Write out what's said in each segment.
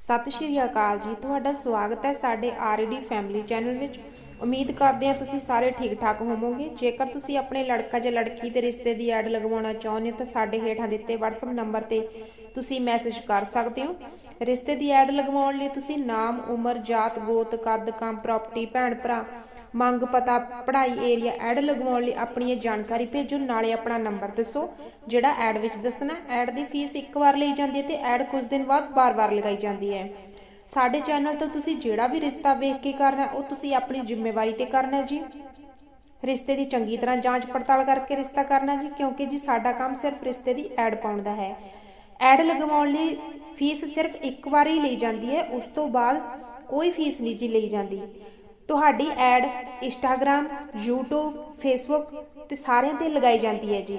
ਸਤਿ ਸ਼੍ਰੀ ਅਕਾਲ ਜੀ, ਤੁਹਾਡਾ ਸਵਾਗਤ ਹੈ ਸਾਡੇ ਆਰਡੀ ਫੈਮਿਲੀ ਚੈਨਲ ਵਿੱਚ। ਉਮੀਦ ਕਰਦੇ ਹਾਂ ਤੁਸੀਂ ਸਾਰੇ ਠੀਕ ਠਾਕ ਹੋਵੋਗੇ। ਜੇਕਰ ਤੁਸੀਂ ਆਪਣੇ ਲੜਕਾ ਜਾਂ ਲੜਕੀ ਦੇ ਰਿਸ਼ਤੇ ਦੀ ਐਡ ਲਗਵਾਉਣਾ ਚਾਹੁੰਦੇ ਹੋ ਤਾਂ ਸਾਡੇ ਹੇਠਾਂ ਦਿੱਤੇ WhatsApp ਨੰਬਰ ਤੇ ਤੁਸੀਂ ਮੈਸੇਜ ਕਰ ਸਕਦੇ ਹੋ। ਰਿਸ਼ਤੇ ਦੀ ਐਡ ਲਗਵਾਉਣ ਲਈ ਤੁਸੀਂ ਨਾਮ, ਉਮਰ, ਜਾਤ, ਗੋਤ, ਕੱਦ, ਕੰਮ ਪ੍ਰਾਪਰਟੀ ਭੈਣ, ਭਰਾ ਮੰਗ ਪਤਾ ਪੜ੍ਹਾਈ ਏਰੀਆ ਐਡ ਲਗਵਾਉਣ ਲਈ ਆਪਣੀ ਇਹ ਜਾਣਕਾਰੀ ਭੇਜੋ, ਨਾਲੇ ਆਪਣਾ ਨੰਬਰ ਦੱਸੋ। ਜਿਹੜਾ ਐਡ ਵਿੱਚ ਦੱਸਣਾ ਐਡ ਦੀ ਫੀਸ ਇੱਕ ਵਾਰ ਲਈ ਜਾਂਦੀ ਹੈ ਤੇ ਐਡ ਕੁਝ ਦਿਨ ਬਾਅਦ ਬਾਰ-ਬਾਰ ਲਗਾਈ ਜਾਂਦੀ ਹੈ। ਸਾਡੇ ਚੈਨਲ ਤੋਂ ਤੁਸੀਂ ਜਿਹੜਾ ਵੀ ਰਿਸ਼ਤਾ ਵੇਖ ਕੇ ਕਰਨਾ, ਉਹ ਤੁਸੀਂ ਆਪਣੀ ਜ਼ਿੰਮੇਵਾਰੀ ਤੇ ਕਰਨਾ ਜੀ। ਰਿਸ਼ਤੇ ਦੀ ਚੰਗੀ ਤਰ੍ਹਾਂ ਜਾਂਚ ਪੜਤਾਲ ਕਰਕੇ ਰਿਸ਼ਤਾ ਕਰਨਾ ਜੀ, ਕਿਉਂਕਿ ਜੀ ਸਾਡਾ ਕੰਮ ਸਿਰਫ ਰਿਸ਼ਤੇ ਦੀ ਐਡ ਪਾਉਣ ਦਾ ਹੈ। ਐਡ ਲਗਵਾਉਣ ਲਈ ਫੀਸ ਸਿਰਫ ਇੱਕ ਵਾਰ ਹੀ ਲਈ ਜਾਂਦੀ ਹੈ, ਉਸ ਤੋਂ ਬਾਅਦ ਕੋਈ ਫੀਸ ਨਹੀਂ ਜੀ ਲਈ ਜਾਂਦੀ। ਤੁਹਾਡੀ ਐਡ ਇੰਸਟਾਗ੍ਰam YouTube, Facebook ਤੇ ਸਾਰਿਆਂ ਤੇ ਲਗਾਈ ਜਾਂਦੀ ਹੈ ਜੀ।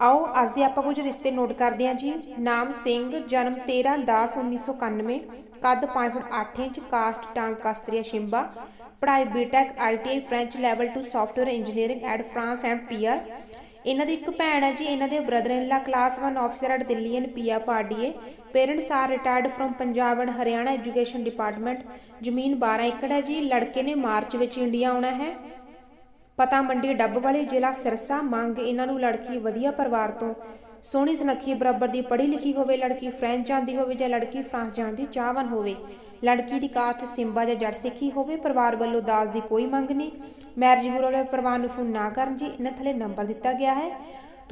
ਆਓ, ਅੱਜ ਦੇ ਆਪਾਂ ਕੁਝ ਰਿਸ਼ਤੇ ਨੋਟ ਕਰਦੇ ਹਾਂ ਜੀ। ਨਾਮ ਸਿੰਘ, ਜਨਮ 13/10/1991 ਕੱਦ 5 ਫੁੱਟ 8 ਇੰਚ ਕਾਸਟ ਟਾਂਗ ਕਸਤਰੀਆ ਸ਼ਿੰਬਾ। ਪੜ੍ਹਾਈ B Tech I T I French level 2 software engineering at France and P R ਇਹਨਾਂ ਦੀ ਇੱਕ ਭੈਣ ਹੈ ਜੀ, ਇਹਨਾਂ ਦੇ brother in law class 1 officer at Delhi and ਪੀਆ ਪਾਰਡੀਏ parents are retired from Punjab and Haryana education department. ਜ਼ਮੀਨ 12 ਏਕੜ ਹੈ ਜੀ। ਲੜਕੇ ਨੇ ਮਾਰਚ ਵਿੱਚ ਇੰਡੀਆ ਆਉਣਾ ਹੈ। ਪਤਾ ਮੰਡੀ ਡੱਬ ਵਾਲੇ ਜ਼ਿਲ੍ਹਾ ਸਿਰਸਾ। ਮੰਗ ਇਹਨਾਂ ਨੂੰ ਲੜਕੀ ਵਧੀਆ ਪਰਿਵਾਰ ਤੋਂ। ਸੋਹਣੀ ਸੁਨੱਖੀ ਬਰਾਬਰ ਦੀ ਪੜ੍ਹੀ ਲਿਖੀ ਹੋਵੇ। ਲੜਕੀ ਫ੍ਰੈਂਚ ਜਾਂਦੀ ਹੋਵੇ ਜਾਂ ਲੜਕੀ ਫਰਾਂਸ ਜਾਣ ਦੀ ਚਾਹਵਾਨ ਹੋਵੇ। ਲੜਕੀ ਦੀ ਕਾਸਟ ਸਿੰਬਾ ਜਾਂ ਜੱਟ ਸਿੱਖੀ ਹੋਵੇ। ਪਰਿਵਾਰ ਵੱਲੋਂ ਦਾਜ ਦੀ ਕੋਈ ਮੰਗ ਨਹੀਂ। ਮੈਰਿਜ ਬਿਊਰੋ ਵਾਲੇ ਪਰਿਵਾਰ ਨੂੰ ਫੋਨ ਨਾ ਕਰਨ ਜੀ। ਇਹਨਾਂ ਥੱਲੇ ਨੰਬਰ ਦਿੱਤਾ ਗਿਆ ਹੈ।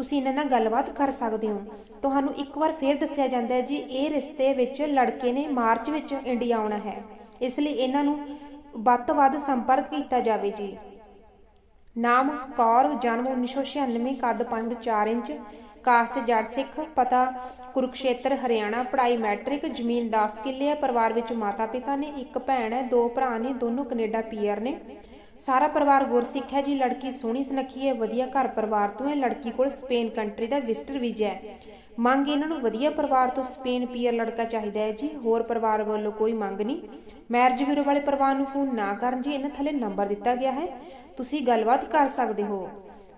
ਤੁਸੀਂ ਇਹਨਾਂ ਨਾਲ ਗੱਲਬਾਤ ਕਰ ਸਕਦੇ ਹੋ। ਤੁਹਾਨੂੰ ਇੱਕ ਵਾਰ ਫੇਰ ਦੱਸਿਆ ਜਾਂਦਾ ਹੈ ਜੀ, ਇਹ ਰਿਸ਼ਤੇ ਵਿੱਚ ਲੜਕੇ ਨੇ ਮਾਰਚ ਵਿੱਚ ਇੰਡੀਆ ਆਉਣਾ ਹੈ। ਇਸ ਲਈ ਇਹਨਾਂ ਨੂੰ ਵੱਧ ਤੋਂ ਵੱਧ ਸੰਪਰਕ ਕੀਤਾ ਜਾਵੇ ਜੀ। ਨਾਮ ਕੌਰ, ਜਨਮ 1996 ਕੱਦ 5.4 ਇੰਚ ਕਾਸਟ ਜੱਟ ਸਿੱਖ, ਪਤਾ ਕੁਰੂਕਸ਼ੇਤਰ, ਹਰਿਆਣਾ ਪੜਾਈ ਮੈਟ੍ਰਿਕ, ਜ਼ਮੀਨ 10 ਕਿੱਲੇ ਹੈ, ਪਰਿਵਾਰ ਵਿੱਚ ਮਾਤਾ ਪਿਤਾ ਨੇ, ਇੱਕ ਭੈਣ ਹੈ, ਦੋ ਭਰਾ ਨੇ, ਦੋਨੋਂ ਕੈਨੇਡਾ ਪੀਆਰ ਨੇ। ਸਾਰਾ ਪਰਿਵਾਰ ਗੁਰਸਿੱਖ ਹੈ ਜੀ, ਲੜਕੀ ਸੋਹਣੀ ਸੁਨੱਖੀ ਹੈ, ਵਧੀਆ ਘਰ ਪਰਿਵਾਰ ਤੋਂ ਹੈ, ਲੜਕੀ ਕੋਲ ਸਪੇਨ ਕੰਟਰੀ ਦਾ ਵਿਜ਼ਟਰ ਵੀਜ਼ਾ ਹੈ। ਮੰਗ ਇਹਨਾਂ ਨੂੰ ਵਧੀਆ ਪਰਿਵਾਰ ਤੋਂ ਸਪੇਨ ਪੀਆਰ ਲੜਕਾ ਚਾਹੀਦਾ ਹੈ ਜੀ, ਹੋਰ ਪਰਿਵਾਰ ਵੱਲੋਂ ਕੋਈ ਮੰਗ ਨਹੀਂ। ਮੈਰਿਜ ਬਿਊਰੋ ਵਾਲੇ ਪਰਿਵਾਰ ਨੂੰ ਫੋਨ ਨਾ ਕਰਨ ਜੀ, ਇਹਨਾਂ ਥੱਲੇ ਨੰਬਰ ਦਿੱਤਾ ਗਿਆ ਹੈ। ਤੁਸੀਂ ਗੱਲਬਾਤ ਕਰ ਸਕਦੇ ਹੋ।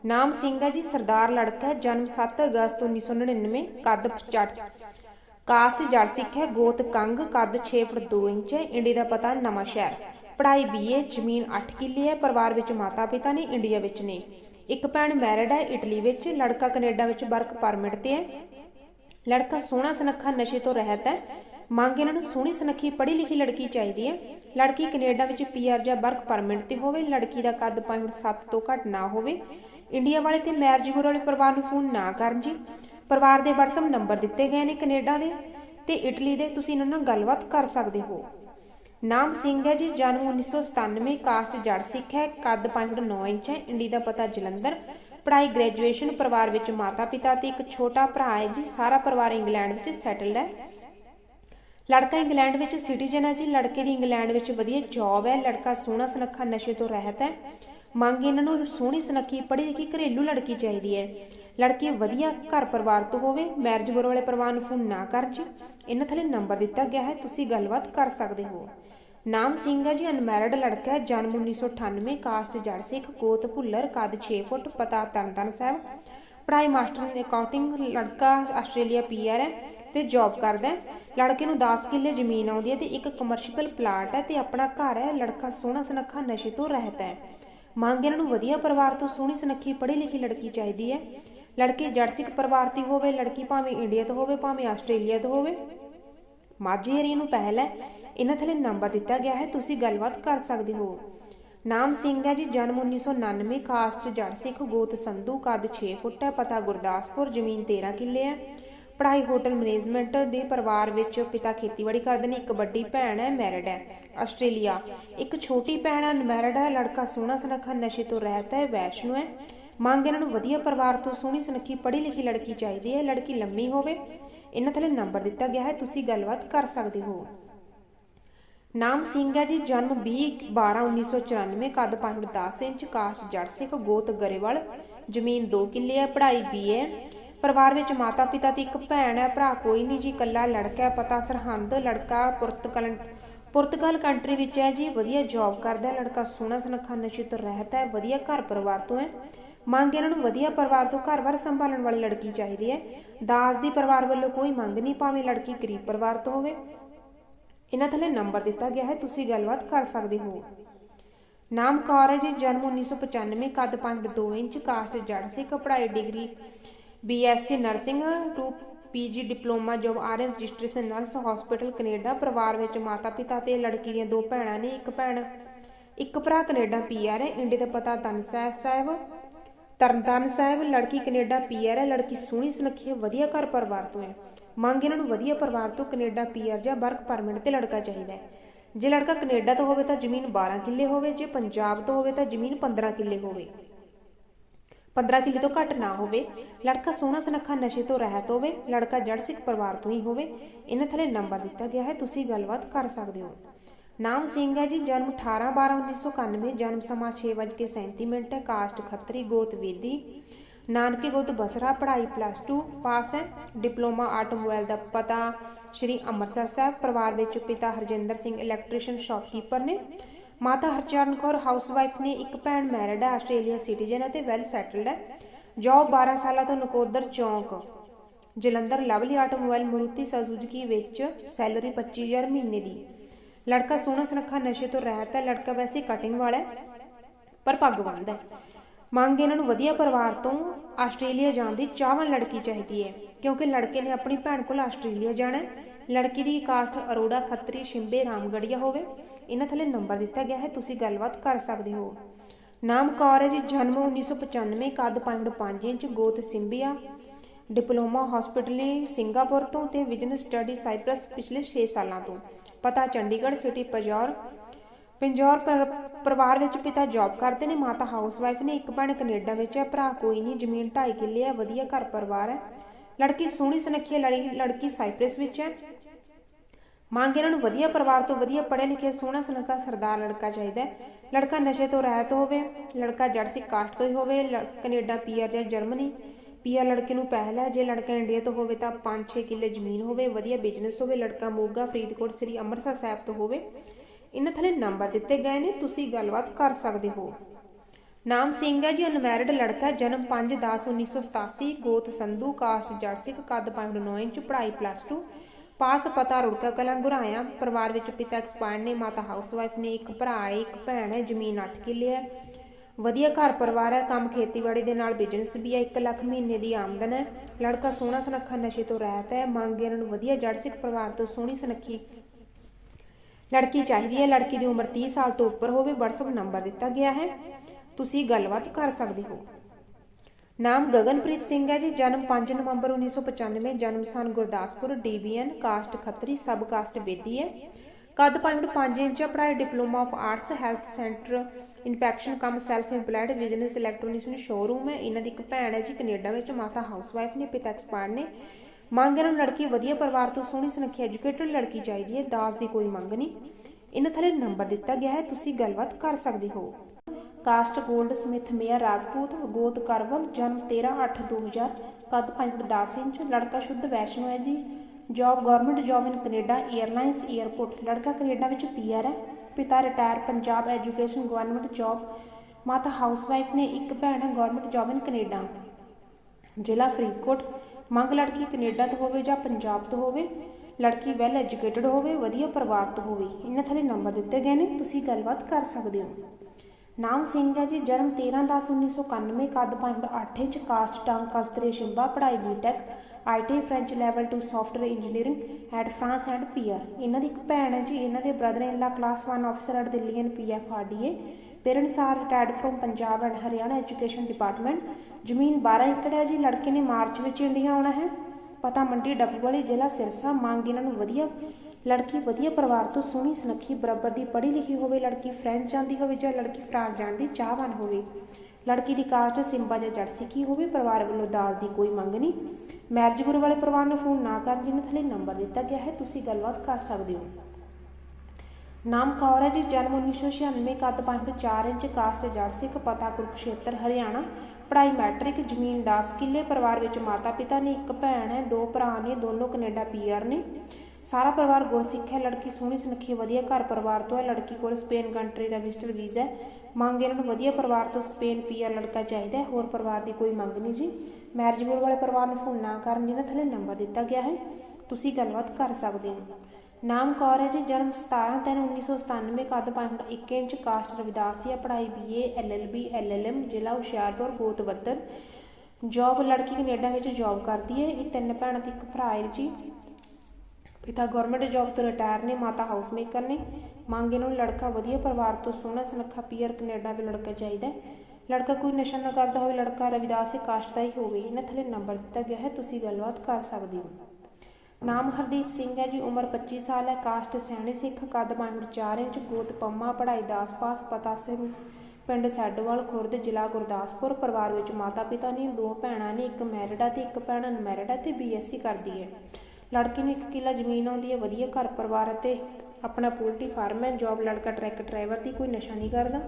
ਨਾਮ ਸਿੰਘ ਹੈ ਜੀ, ਸਰਦਾਰ ਲੜਕਾ ਹੈ, ਜਨਮ 7 ਅਗਸਤ 1999 ਕੱਦ 65 ਕਾਸਟ ਜੜ ਸਿੱਖ ਹੈ, ਗੋਤ ਕੰਗ, ਕੱਦ 6 ਫੁੱਟ 2 ਇੰਚ ਹੈ, ਇੰਡੀਆ ਦਾ ਪਤਾ ਨਵਾਂ ਸ਼ਹਿਰ ਪੜ੍ਹਾਈ ਬੀਏ ਜ਼ਮੀਨ 8 ਕਿੱਲੇ ਹੈ, ਪਰਿਵਾਰ ਵਿੱਚ ਮਾਤਾ ਪਿਤਾ ਨੇ, ਇੰਡੀਆ ਵਿੱਚ ਨੇ। ਇੱਕ ਭੈਣ ਮੈਰਿਡ ਹੈ, ਇਟਲੀ ਵਿੱਚ, ਲੜਕਾ ਕੈਨੇਡਾ ਵਿੱਚ ਵਰਕ ਪਰਮਿਟ ਤੇ ਹੈ। ਲੜਕਾ ਸੋਹਣਾ ਸੁਨੱਖਾ, ਨਸ਼ੇ ਤੋਂ ਰਹਿਤ ਹੈ। ਮੰਗ ਇਹਨਾਂ ਨੂੰ ਸੋਹਣੀ ਸੁਨੱਖੀ ਪੜ੍ਹੀ ਲਿਖੀ ਲੜਕੀ ਚਾਹੀਦੀ ਹੈ। ਲੜਕੀ ਕੈਨੇਡਾ ਵਿੱਚ ਪੀਆਰ ਜਾਂ ਵਰਕ ਪਰਮਿਟ ਤੇ ਹੋਵੇ, ਲੜਕੀ ਦਾ ਕੱਦ 5.7 ਤੋਂ ਘੱਟ ਨਾ ਹੋਵੇ। ਇੰਡੀਆ ਵਾਲੇ ਤੇ ਮੈਰਿਜ ਬਿਊਰੋ ਵਾਲੇ ਪਰਿਵਾਰ ਨੂੰ ਫੋਨ ਨਾ ਕਰਨ ਜੀ। ਪਰਿਵਾਰ ਦੇ WhatsApp ਨੰਬਰ ਦਿੱਤੇ ਗਏ ਨੇ ਕੈਨੇਡਾ ਦੇ ਤੇ ਇਟਲੀ ਦੇ, ਤੁਸੀਂ ਇਹਨਾਂ ਨਾਲ ਗੱਲਬਾਤ ਕਰ ਸਕਦੇ ਹੋ। ਨਾਮ ਸਿੰਘ ਹੈ ਜੀ, ਜਨਮ 1997 ਕਾਸਟ ਜੜ ਸਿੱਖ ਹੈ, ਕੱਦ 5.9 ਇੰਚ ਹੈ, ਇੰਡੀ ਦਾ ਪਤਾ ਜਲੰਧਰ। ਪੜ੍ਹਾਈ ਗ੍ਰੈਜੂਏਸ਼ਨ ਪਰਿਵਾਰ ਵਿੱਚ ਮਾਤਾ ਪਿਤਾ ਤੇ ਇੱਕ ਛੋਟਾ ਭਰਾ ਹੈ ਜੀ, ਸਾਰਾ ਪਰਿਵਾਰ ਇੰਗਲੈਂਡ ਵਿੱਚ ਸੈਟਲਡ ਹੈ। ਲੜਕਾ ਇੰਗਲੈਂਡ ਵਿੱਚ ਸਿਟੀਜ਼ਨ ਹੈ ਜੀ, ਲੜਕੇ ਦੀ ਇੰਗਲੈਂਡ ਵਿੱਚ ਵਧੀਆ ਜੌਬ ਹੈ, ਲੜਕਾ ਸੋਹਣਾ ਸੁਨੱਖਾ ਨਸ਼ੇ ਤੋਂ ਰਹਿਤ ਹੈ। ਮੰਗ ਇਹਨਾਂ ਨੂੰ ਸੋਹਣੀ ਸੁਨੱਖੀ ਪੜ੍ਹੀ ਲਿਖੀ ਘਰੇਲੂ ਲੜਕੀ ਚਾਹੀਦੀ ਹੈ। ਲੜਕੀ ਵਧੀਆ ਘਰ ਪਰਿਵਾਰ ਤੋਂ ਹੋਵੇ ਮੈਰਿਜ ਬਿਊਰੋ ਵਾਲੇ ਪਰਿਵਾਰ ਨੂੰ ਫੋਨ ਨਾ ਕਰ ਜੀ। ਇਹਨਾਂ ਥੱਲੇ ਨੰਬਰ ਦਿੱਤਾ ਗਿਆ ਹੈ, ਤੁਸੀਂ ਗੱਲਬਾਤ ਕਰ ਸਕਦੇ ਹੋ। ਨਾਮ ਸਿੰਘ ਹੈ ਜੀ ਅਨਮੈਰਿਡ ਲੜਕਾ ਹੈ, ਜਨਮ 1998 ਕਾਸਟ ਜੜ ਸਿੱਖ, ਗੋਤ ਭੁੱਲਰ, ਕੱਦ 6 ਫੁੱਟ, ਪਤਾ ਤਰਨਤਨ ਸਾਹਿਬ। ਪੜ੍ਹਾਈ ਮਾਸਟਰ ਇਨ ਅਕਾਊਂਟਿੰਗ ਲੜਕਾ ਆਸਟ੍ਰੇਲੀਆ ਪੀਆਰ ਹੈ ਤੇ ਜੌਬ ਕਰਦਾ ਹੈ। ਲੜਕੇ ਨੂੰ 10 ਕਿੱਲੇ ਜ਼ਮੀਨ ਆਉਂਦੀ ਹੈ ਤੇ ਇੱਕ ਕਮਰਸ਼ੀਅਲ ਪਲਾਟ ਹੈ ਤੇ ਆਪਣਾ ਘਰ ਹੈ। ਲੜਕਾ ਸੋਹਣਾ ਸੁਨੱਖਾ ਨਸ਼ੇ ਤੋਂ ਰਹਿਤ ਹੈ। ਮੰਗ ਇਹਨਾਂ ਨੂੰ ਵਧੀਆ ਪਰਿਵਾਰ ਤੋਂ ਸੋਹਣੀ ਸੁਨੱਖੀ, ਪੜ੍ਹੀ ਲਿਖੀ ਲੜਕੀ ਚਾਹੀਦੀ ਹੈ। ਲੜਕੀ ਜੜ ਸਿੱਖ ਪਰਿਵਾਰ ਦੀ ਹੋਵੇ, ਲੜਕੀ ਭਾਵੇਂ ਇੰਡੀਆ ਤੋਂ ਹੋਵੇ, ਭਾਵੇਂ ਆਸਟ੍ਰੇਲੀਆ ਤੋਂ ਹੋਵੇ। ਮਾਝੇ ਏਰੀਆ ਨੂੰ ਪਹਿਲ ਹੈ। ਇਹਨਾਂ ਥੱਲੇ ਨੰਬਰ ਦਿੱਤਾ ਗਿਆ ਹੈ, ਤੁਸੀਂ ਗੱਲਬਾਤ ਕਰ ਸਕਦੇ ਹੋ। ਨਾਮ ਸਿੰਘ ਹੈ ਜੀ, ਜਨਮ 1999 ਕਾਸਟ ਜੜ ਸਿੱਖ, ਗੋਤ ਸੰਧੂ, ਕੱਦ 6 ਫੁੱਟ ਹੈ, ਪਤਾ ਗੁਰਦਾਸਪੁਰ, ਜ਼ਮੀਨ 13 ਕਿੱਲੇ ਹੈ। ਪੜ੍ਹਾਈ ਹੋਟਲ ਮੈਨੇਜਮੈਂਟ ਦੇ ਪਰਿਵਾਰ ਵਿੱਚ ਪਿਤਾ ਖੇਤੀਬਾੜੀ ਕਰਦੇ ਨੇ, ਇੱਕ ਵੱਡੀ ਭੈਣ ਹੈ, ਮੈਰਿਡ ਹੈ, ਆਸਟ੍ਰੇਲੀਆ। ਇੱਕ ਛੋਟੀ ਭੈਣ ਅਨਮੈਰਿਡ ਹੈ, ਲੜਕਾ ਸੋਹਣਾ ਸੁਨੱਖਾ, ਨਸ਼ੇ ਤੋਂ ਰਹਿਤ ਹੈ, ਵੈਸ਼ਨੂ ਹੈ। ਮੰਗ ਇਹਨਾਂ ਨੂੰ ਵਧੀਆ ਪਰਿਵਾਰ ਤੋਂ ਸੋਹਣੀ ਸੁਨੱਖੀ ਪੜ੍ਹੀ ਲਿਖੀ ਲੜਕੀ ਚਾਹੀਦੀ ਹੈ, ਲੜਕੀ ਲੰਮੀ ਹੋਵੇ। ਇਹਨਾਂ ਥੱਲੇ ਨੰਬਰ ਦਿੱਤਾ ਗਿਆ ਹੈ, ਤੁਸੀਂ ਗੱਲਬਾਤ ਕਰ ਸਕਦੇ ਹੋ। ਨਾਮ ਸਿੰਘ ਹੈ ਜੀ, ਜਨਮ 20 12 1994 ਕੱਦ 5 10 ਇੰਚ, ਕਾਸ਼ ਜੜ ਸਿੱਖ, ਗੋਤ ਗਰੇਵਾਲ, ਜ਼ਮੀਨ 2 ਕਿੱਲੇ ਹੈ ਪੜ੍ਹਾਈ ਬੀਏ ਪਰਿਵਾਰ ਵਿੱਚ ਮਾਤਾ ਪਿਤਾ ਤੇ ਇੱਕ ਭੈਣ ਹੈ ਭਰਾ ਕੋਈ ਨਹੀਂ ਜੀ, ਇਕੱਲਾ ਲੜਕਾ ਪਤਾ ਸਰਹੰਦ, ਲੜਕਾ ਪੁਰਤਗਾਲ ਪੁਰਤਗਾਲ ਕੰਟਰੀ ਵਿੱਚ ਹੈ ਜੀ, ਵਧੀਆ ਜੌਬ ਕਰਦਾ ਹੈ, ਲੜਕਾ ਸੋਹਣਾ ਸੁਨੱਖਾ, ਨਸ਼ਿਤ ਤੋਂ ਹੈ, ਵਧੀਆ ਘਰ ਪਰਿਵਾਰ ਤੋਂ ਹੈ। ਮੰਗ ਇਹਨਾਂ ਨੂੰ ਵਧੀਆ ਪਰਿਵਾਰ ਤੋਂ ਘਰ-ਬਾਰ ਸੰਭਾਲਣ ਵਾਲੀ ਲੜਕੀ ਚਾਹੀਦੀ ਹੈ। ਦਾਸ ਦੀ ਪਰਿਵਾਰ ਵੱਲੋਂ ਕੋਈ ਮੰਗ ਨਹੀਂ, ਭਾਵੇਂ ਲੜਕੀ ਗਰੀਬ ਪਰਿਵਾਰ ਤੋਂ ਹੋਵੇ। ਇਹਨਾਂ ਥੱਲੇ ਨੰਬਰ ਦਿੱਤਾ ਗਿਆ ਹੈ, ਤੁਸੀਂ ਗੱਲਬਾਤ ਕਰ ਸਕਦੇ ਹੋ। ਨਾਮ ਕੌਰ ਹੈ ਜੀ, ਜਨਮ 1995 ਕੱਦ 5.2 ਇੰਚ, ਕਾਸਟ ਜੜ ਸਿੱਖ, ਪੜ੍ਹਾਈ degree B Sc nursing, two P G diploma job R N registration nurse, hospital Canada, ਪਰਿਵਾਰ ਵਿੱਚ ਮਾਤਾ ਪਿਤਾ ਤੇ ਲੜਕੀ ਦੀਆਂ ਦੋ ਭੈਣਾਂ ਨੇ, ਇੱਕ ਭੈਣ, ਇੱਕ ਭਰਾ ਕੈਨੇਡਾ ਪੀਆਰ ਹੈ। ਇੰਡੀਆ ਦਾ ਪਤਾ ਤਨਸਾ ਸਾਹਿਬ ਤਰਨਤਾਰਨ ਸਾਹਿਬ, ਲੜਕੀ ਕੈਨੇਡਾ ਪੀਆਰ ਹੈ। ਲੜਕੀ ਸੋਹਣੀ, ਸੁਨੱਖੀ, ਵਧੀਆ ਘਰ ਪਰਿਵਾਰ ਤੋਂ ਹੈ। ਮੰਗ ਇਹਨਾਂ ਨੂੰ ਵਧੀਆ ਪਰਿਵਾਰ ਤੋਂ ਕੈਨੇਡਾ, ਪੀਆਰ ਜਾਂ ਵਰਕ ਪਰਮਿਟ ਤੇ ਲੜਕਾ ਚਾਹੀਦਾ ਹੈ। ਜੇ ਲੜਕਾ ਕੈਨੇਡਾ ਤੋਂ ਹੋਵੇ ਤਾਂ ਜ਼ਮੀਨ 12 ਕਿੱਲੇ ਹੋਵੇ, ਜੇ ਪੰਜਾਬ ਤੋਂ ਹੋਵੇ ਤਾਂ ਜ਼ਮੀਨ 15 ਕਿੱਲੇ ਹੋਵੇ। 15 ਕਿੱਲੇ ਤੋਂ ਘੱਟ ਨਾ ਹੋਵੇ। ਲੜਕਾ ਸੋਹਣਾ ਸੁਨੱਖਾ ਨਸ਼ੇ ਤੋਂ ਰਹਿਤ ਹੋਵੇ, ਲੜਕਾ ਜੜ ਸਿੱਖ ਪਰਿਵਾਰ ਤੋਂ ਹੀ ਹੋਵੇ, ਇਹਨਾਂ ਥੱਲੇ ਨੰਬਰ ਦਿੱਤਾ ਗਿਆ ਹੈ, ਤੁਸੀਂ ਗੱਲਬਾਤ ਕਰ ਸਕਦੇ ਹੋ। ਨਾਮ ਸਿੰਘ ਹੈ ਜੀ, ਜਨਮ 18 12 1991 ਜਨਮ ਸਮਾਂ 6:37 ਮਿੰਟ ਹੈ, ਕਾਸਟ ਖੱਤਰੀ, ਗੋਤ ਵੇਦੀ। ਨਾਨਕੇ ਗੋਤ ਬਸਰਾ, ਪੜ੍ਹਾਈ ਪਲੱਸ 2 ਪਾਸ ਹੈ। ਡਿਪਲੋਮਾ ਆਟੋਮੋਬਾਈਲ ਦਾ ਪਤਾ ਸ਼੍ਰੀ ਅੰਮ੍ਰਿਤਸਰ ਸਾਹਿਬ, ਪਰਿਵਾਰ ਵਿੱਚ ਪਿਤਾ ਹਰਜਿੰਦਰ ਸਿੰਘ ਇਲੈਕਟ੍ਰੀਸ਼ੀਅਨ ਸ਼ਾਪਕੀਪਰ ਨੇ। ਮਾਤਾ ਹਰਚਰਨ ਕੌਰ ਹਾਊਸਵਾਈਫ ਨੇ, ਇੱਕ ਭੈਣ ਮੈਰਿਡ ਹੈ, ਆਸਟ੍ਰੇਲੀਆ ਸਿਟੀਜ਼ਨ ਅਤੇ ਵੈਲ ਸੈਟਲਡ ਹੈ। ਜੌਬ 12 ਸਾਲਾਂ ਤੋਂ ਨਕੋਦਰ ਚੌਂਕ। Jalandhar Lovely automobile Maruti Suzuki ਵਿੱਚ ਸੈਲਰੀ 25000 ਮਹੀਨੇ ਦੀ। ਲੜਕਾ ਸੋਹਣਾ ਸੁਨੱਖਾ ਨਸ਼ੇ ਤੋਂ ਰਹਿਤ ਹੈ, ਲੜਕਾ ਵੈਸੇ ਕਟਿੰਗ ਵਾਲਾ ਹੈ, ਪਰ ਪੱਗ ਬੰਨ੍ਹਦਾ ਹੈ। ਮੰਗ ਇਹਨਾਂ ਨੂੰ ਵਧੀਆ ਪਰਿਵਾਰ ਤੋਂ ਆਸਟ੍ਰੇਲੀਆ ਜਾਣ ਦੀ ਚਾਹਵਾਨ ਲੜਕੀ ਚਾਹੀਦੀ ਹੈ, ਕਿਉਂਕਿ ਲੜਕੇ ਨੇ ਆਪਣੀ ਭੈਣ ਕੋਲ ਆਸਟ੍ਰੇਲੀਆ ਜਾਣਾ ਹੈ। ਲੜਕੀ ਦੀ ਕਾਸਟ ਅਰੋੜਾ, ਖੱਤਰੀ, ਸ਼ਿੰਬੇ ਰਾਮਗੜੀਆ ਹੋਵੇ, ਇਹਨਾਂ ਥੱਲੇ ਨੰਬਰ ਦਿੱਤਾ ਗਿਆ ਹੈ, ਤੁਸੀਂ ਗੱਲਬਾਤ ਕਰ ਸਕਦੇ ਹੋ। ਨਾਮ ਕੌਰ ਹੈ ਜੀ, ਜਨਮ 1995 ਕੱਦ 5.5 ਇੰਚ, ਗੋਤ ਸਿੰਬੀਆ, ਡਿਪਲੋਮਾ ਹਸਪੀਟਲੀ ਸਿੰਗਾਪੁਰ ਤੋਂ ਤੇ ਬਿਜ਼ਨਸ ਸਟੱਡੀ ਸਾਈਪਰਸ ਪਿਛਲੇ 6 ਸਾਲਾਂ ਤੋਂ। ਪਤਾ ਚੰਡੀਗੜ੍ਹ ਸਿਟੀ ਪਜੌਰ ਪਿੰਜੌਰ ਪਰਿਵਾਰ ਵਿੱਚ ਪਿਤਾ ਜੌਬ ਕਰਦੇ ਨੇ, ਮਾਤਾ ਹਾਊਸਵਾਈਫ ਨੇ, ਇੱਕ ਭੈਣ ਕੈਨੇਡਾ ਵਿੱਚ ਹੈ, ਭਰਾ ਕੋਈ ਨਹੀਂ, ਜ਼ਮੀਨ 2.5 ਕਿੱਲੇ ਹੈ, ਵਧੀਆ ਘਰ ਪਰਿਵਾਰ ਹੈ। ਲੜਕੀ ਸੋਹਣੀ ਸੁਨੱਖੀ ਲੜਕੀ ਸਾਈਪ੍ਰਸ ਵਿੱਚ ਹੈ। ਮੰਗ ਇਹਨਾਂ ਨੂੰ ਵਧੀਆ ਪਰਿਵਾਰ ਤੋਂ ਵਧੀਆ ਪੜ੍ਹੇ ਲਿਖੇ, ਸੋਹਣਾ ਸੁਨੱਖਾ ਸਰਦਾਰ ਲੜਕਾ ਚਾਹੀਦਾ ਹੈ। ਲੜਕਾ ਨਸ਼ੇ ਤੋਂ ਰਹਿਤ ਹੋਵੇ, ਲੜਕਾ ਜੜ ਸਿੱਖ ਕਾਸਟ ਤੋਂ ਹੀ ਹੋਵੇ ਕੈਨੇਡਾ, ਪੀਆਰ ਜਾਂ ਜਰਮਨੀ। ਪੀਆਰ ਲੜਕੇ ਨੂੰ ਪਹਿਲ ਜੇ ਲੜਕਾ ਇੰਡੀਆ ਤੋਂ ਹੋਵੇ ਤਾਂ 5-6 ਕਿੱਲੇ ਜ਼ਮੀਨ ਹੋਵੇ, ਵਧੀਆ ਬਿਜ਼ਨਸ ਹੋਵੇ, ਲੜਕਾ ਮੋਗਾ, ਫਰੀਦਕੋਟ, ਸ੍ਰੀ ਅੰਮ੍ਰਿਤਸਰ ਸਾਹਿਬ ਤੋਂ ਹੋਵੇ। ਇਹਨਾਂ ਥੱਲੇ ਨੰਬਰ ਦਿੱਤੇ ਗਏ ਨੇ, ਤੁਸੀਂ ਗੱਲਬਾਤ ਕਰ ਸਕਦੇ ਹੋ। ਨਾਮ ਸਿੰਘ ਹੈ ਜੀ ਅਨਮੈਰਿਡ ਲੜਕਾ, ਜਨਮ 5/10/1987 ਗੋਤ ਸੰਧੂ ਕਾਸਟ ਜੜ ਸਿੱਖ, ਕੱਦ 5.9 ਇੰਚ, ਪੜ੍ਹਾਈ ਪਲੱਸ 2 ਪਾਸ ਪਤਾ ਰੁੜਕਾ ਕਲਾਂ, ਗੁਰਾਇਆ, ਪਰਿਵਾਰ ਵਿੱਚ ਪਿਤਾ ਐਕਸਪਾਇਰ ਨੇ, ਮਾਤਾ ਹਾਊਸਵਾਈਫ ਨੇ, ਇੱਕ ਭਰਾ ਹੈ, ਇੱਕ ਭੈਣ ਹੈ, ਜ਼ਮੀਨ 8 ਕਿੱਲੇ ਹੈ। ਵਧੀਆ ਘਰ ਪਰਿਵਾਰ ਹੈ, ਕੰਮ ਖੇਤੀਬਾੜੀ ਦੇ ਨਾਲ ਬਿਜ਼ਨਸ ਵੀ ਹੈ 1 ਲੱਖ ਮਹੀਨੇ ਦੀ ਆਮਦਨ ਹੈ। ਲੜਕਾ ਸੋਹਣਾ ਸੁਨੱਖਾ, ਨਸ਼ੇ ਤੋਂ ਰਹਿਤ ਹੈ, ਮੰਗ ਇਹਨਾਂ ਨੂੰ ਵਧੀਆ ਜੜ ਸਿੱਖ ਪਰਿਵਾਰ ਤੋਂ ਸੋਹਣੀ ਸੁਨੱਖੀ ਲੜਕੀ ਚਾਹੀਦੀ ਹੈ ਲੜਕੀ ਦੀ ਉਮਰ 30 ਸਾਲ ਤੋਂ ਉੱਪਰ ਹੋਵੇ WhatsApp ਨੰਬਰ ਦਿੱਤਾ ਗਿਆ ਹੈ। ਤੁਸੀਂ ਗੱਲਬਾਤ ਕਰ ਸਕਦੇ ਹੋ। ਨਾਮ ਗਗਨਪ੍ਰੀਤ ਸਿੰਘ ਹੈ ਜੀ ਜਨਮ 5 ਨਵੰਬਰ 1995 ਜਨਮ ਸਥਾਨ Gurdaspur D B N caste Khatri sub caste Bedi ਹੈ। ਕੱਦ 5.5 ਇੰਚ ਹੈ, ਪੜ੍ਹਾਈ diploma of arts health centre infection cum self employed business electronics showroom ਹੈ। ਇਹਨਾਂ ਦੀ ਇੱਕ ਭੈਣ ਹੈ ਜੀ ਕੈਨੇਡਾ ਵਿੱਚ ਮਾਤਾ ਹਾਊਸਵਾਈਫ ਨੇ ਪਿਤਾ ਐਕਸਪਾਇਰ ਨੇ। ਮੰਗ ਇਹਨਾਂ ਲੜਕੀ ਵਧੀਆ ਪਰਿਵਾਰ ਤੋਂ ਸੋਹਣੀ ਸੁਨੱਖੀ ਐਜੂਕੇਟਡ ਲੜਕੀ ਚਾਹੀਦੀ ਹੈ, ਦਾਸ ਦੀ ਕੋਈ ਮੰਗ ਨਹੀਂ। ਇਹਨਾਂ ਥਲੇ ਨੰਬਰ ਦਿੱਤਾ ਗਿਆ ਹੈ, ਤੁਸੀਂ ਗੱਲਬਾਤ ਕਰ ਸਕਦੇ ਹੋ। Caste goldsmith mayor Rajput, ਗੋਤ ਕਰਵਲ, ਜਨਮ 13/8/2000 ਕੱਦ 5.10 ਇੰਚ, ਲੜਕਾ ਸ਼ੁੱਧ ਵੈਸ਼ਨੂ ਹੈ ਜੀ। Job government job in Canada airlines airport ਲੜਕਾ ਕੈਨੇਡਾ ਵਿੱਚ ਪੀਆਰ ਹੈ। ਪਿਤਾ retire Punjab education government job, ਮਾਤਾ ਹਾਊਸਵਾਈਫ ਨੇ, ਇੱਕ ਭੈਣ ਹੈ ਗਵਰਨਮੈਂਟ ਜੌਬ ਇਨ ਕੈਨੇਡਾ। ਜ਼ਿਲ੍ਹਾ ਫਰੀਦਕੋਟ ਮੰਗ ਲੜਕੀ ਕੈਨੇਡਾ ਤੋਂ ਹੋਵੇ ਜਾਂ ਪੰਜਾਬ ਤੋਂ ਹੋਵੇ, ਲੜਕੀ ਵੈਲ ਐਜੂਕੇਟਡ ਹੋਵੇ, ਵਧੀਆ ਪਰਿਵਾਰ ਤੋਂ ਹੋਵੇ, ਇਹਨਾਂ ਥੱਲੇ ਨੰਬਰ ਦਿੱਤੇ ਗਏ ਨੇ, ਤੁਸੀਂ ਗੱਲਬਾਤ ਕਰ ਸਕਦੇ ਹੋ। ਨਾਮ ਸਿੰਘ ਹੈ ਜੀ, ਜਨਮ 13/10/1991 ਕੱਦ 5.8 ਇੰਚ ਕਾਸਟ ਟਾਂਗ ਕਸਤਰੇ ਸ਼ਿੰਬਾ ਪੜ੍ਹਾਈ B Tech IT French level 2 software engineering at France and P R ਇਹਨਾਂ ਦੀ ਇੱਕ ਭੈਣ ਹੈ ਜੀ, ਇਹਨਾਂ ਦੇ brother in law class 1 officer at Delhi and P F R D A parents are retired from Punjab and Haryana education department ਜ਼ਮੀਨ 12 ਏਕੜ ਹੈ ਜੀ, ਲੜਕੇ ਨੇ ਮਾਰਚ ਵਿੱਚ ਇੰਡੀਆ ਆਉਣਾ ਹੈ। ਪਤਾ ਮੰਡੀ ਡੱਬੂਵਾਲੀ ਜ਼ਿਲ੍ਹਾ ਸਿਰਸਾ, ਮੰਗ ਇਹਨਾਂ ਨੂੰ ਵਧੀਆ। ਲੜਕੀ ਵਧੀਆ ਪਰਿਵਾਰ ਤੋਂ ਸੋਹਣੀ ਸੁਨੱਖੀ, ਬਰਾਬਰ ਦੀ ਪੜ੍ਹੀ ਲਿਖੀ ਹੋਵੇ, ਲੜਕੀ ਫ੍ਰੈਂਚ ਜਾਂਦੀ ਹੋਵੇ ਜਾਂ ਲੜਕੀ ਫਰਾਂਸ ਜਾਣ ਦੀ ਚਾਹਵਾਨ ਹੋਵੇ। ਲੜਕੀ ਦੀ ਕਾਸਟ ਸਿੰਬਾ ਜਾਂ ਜੜ ਸਿੱਖੀ ਹੋਵੇ, ਪਰਿਵਾਰ ਵੱਲੋਂ ਦਾਜ ਦੀ ਕੋਈ ਮੰਗ ਨਹੀਂ। ਮੈਰਿਜ ਗੁਰੂ ਵਾਲੇ ਪਰਿਵਾਰ ਨੂੰ ਫੋਨ ਨਾ ਕਰਨ ਜਿਹਨਾਂ ਥੱਲੇ ਨੰਬਰ ਦਿੱਤਾ ਗਿਆ ਹੈ, ਤੁਸੀਂ ਗੱਲਬਾਤ ਕਰ ਸਕਦੇ ਹੋ। ਨਾਮ ਕੌਰ ਹੈ ਜੀ, ਜਨਮ 1996 ਕੱਦ 5.4 ਇੰਚ, ਕਾਸਟ ਜੜ ਸਿੱਖ, ਪਤਾ ਕੁਰੂਕਸ਼ੇਤਰ, ਹਰਿਆਣਾ। ਪੜ੍ਹਾਈ ਮੈਟ੍ਰਿਕ, ਜ਼ਮੀਨ 10 ਕਿੱਲੇ, ਪਰਿਵਾਰ ਵਿੱਚ ਮਾਤਾ ਪਿਤਾ ਨੇ, ਇੱਕ ਭੈਣ ਹੈ, ਦੋ ਭਰਾ ਨੇ, ਦੋਨੋਂ ਕੈਨੇਡਾ ਪੀਆਰ ਨੇ। ਸਾਰਾ ਪਰਿਵਾਰ ਗੁਰਸਿੱਖ ਹੈ, ਲੜਕੀ ਸੋਹਣੀ ਸੁਨੱਖੀ, ਵਧੀਆ ਘਰ ਪਰਿਵਾਰ ਤੋਂ ਹੈ, ਲੜਕੀ ਕੋਲ ਸਪੇਨ ਕੰਟਰੀ ਦਾ ਵਿਜ਼ਟਰ ਵੀਜ਼ਾ ਹੈ। ਮੰਗ ਇਹਨਾਂ ਨੂੰ ਵਧੀਆ ਪਰਿਵਾਰ ਤੋਂ ਸਪੇਨ ਪੀਆਰ ਲੜਕਾ ਚਾਹੀਦਾ ਹੈ, ਹੋਰ ਪਰਿਵਾਰ ਦੀ ਕੋਈ ਮੰਗ ਨਹੀਂ ਜੀ। ਮੈਰਿਜ ਬਿਊਰੋ ਵਾਲੇ ਪਰਿਵਾਰ ਨੂੰ ਫੋਨ ਨਾ ਕਰਨ ਜਿਹਨਾਂ ਥੱਲੇ ਨੰਬਰ ਦਿੱਤਾ ਗਿਆ ਹੈ, ਤੁਸੀਂ ਗੱਲਬਾਤ ਕਰ ਸਕਦੇ ਹੋ। ਨਾਮ ਕੌਰ ਹੈ ਜੀ, ਜਨਮ 17 ਤਿੰਨ 1997 ਕੱਦ 5 ਫੁੱਟ 1 ਇੰਚ, ਕਾਸਟ ਰਵਿਦਾਸੀਆ ਪੜ੍ਹਾਈ ਬੀਏ ਐਲਐਲਬੀ ਐਲਐਲਐਮ ਜ਼ਿਲ੍ਹਾ ਹੁਸ਼ਿਆਰਪੁਰ ਗੋਤ ਬੱਦਰ ਜੌਬ ਲੜਕੀ ਕੈਨੇਡਾ ਵਿੱਚ ਜੌਬ ਕਰਦੀ ਹੈ, ਇਹ ਤਿੰਨ ਭੈਣਾਂ ਤੇ ਇੱਕ ਭਰਾ ਹੈ ਜੀ। ਪਿਤਾ ਗਵਰਨਮੈਂਟ ਜੌਬ ਤੋਂ ਰਿਟਾਇਰ ਨੇ, ਮਾਤਾ ਹਾਊਸ ਮੇਕਰ ਨੇ। ਮੰਗ ਇਹਨਾਂ ਨੂੰ ਲੜਕਾ ਵਧੀਆ, ਪਰਿਵਾਰ ਤੋਂ ਸੋਹਣਾ, ਸੁਨੱਖਾ ਪੀਅਰ ਕੈਨੇਡਾ ਤੋਂ ਲੜਕਾ ਚਾਹੀਦਾ ਲੜਕਾ ਕੋਈ ਨਸ਼ਾ ਨਾ ਕਰਦਾ ਹੋਵੇ, ਲੜਕਾ ਰਵਿਦਾਸ ਕਾਸਟ ਦਾ ਹੀ ਹੋਵੇ। ਇਹਨਾਂ ਥੱਲੇ ਨੰਬਰ ਦਿੱਤਾ ਗਿਆ ਹੈ, ਤੁਸੀਂ ਗੱਲਬਾਤ ਕਰ ਸਕਦੇ ਹੋ। ਨਾਮ ਹਰਦੀਪ ਸਿੰਘ ਹੈ ਜੀ, ਉਮਰ 25 ਸਾਲ ਹੈ, ਕਾਸਟ ਸੈਣੀ ਸਿੱਖ, ਕੱਦ 4 ਇੰਚ ਗੋਤ ਪੰਮਾ, ਪੜ੍ਹਾਈ 10 ਪਾਸ ਪਤਾ ਸਿੰਘ, ਪਿੰਡ ਸੈਡੋਵਾਲ, ਖੁਰਦ, ਜ਼ਿਲ੍ਹਾ ਗੁਰਦਾਸਪੁਰ, ਪਰਿਵਾਰ ਵਿੱਚ ਮਾਤਾ ਪਿਤਾ ਨੇ ਦੋ ਭੈਣਾਂ ਨੇ, ਇੱਕ ਮੈਰਿਡ ਹੈ ਤੇ ਇੱਕ ਭੈਣ ਅਨਮੈਰਿਡ ਹੈ ਤੇ ਬੀਐਸਸੀ ਕਰਦੀ ਹੈ। ਲੜਕੀ ਨੂੰ ਇੱਕ ਕਿੱਲਾ ਜ਼ਮੀਨ ਆਉਂਦੀ ਹੈ, ਵਧੀਆ ਘਰ ਪਰਿਵਾਰ ਅਤੇ ਆਪਣਾ ਪੋਲਟਰੀ ਫਾਰਮ ਹੈ, ਜੌਬ ਲੜਕਾ ਟਰੱਕ ਡਰਾਈਵਰ ਦੀ ਕੋਈ ਨਸ਼ਾ ਨਹੀਂ ਕਰਦਾ।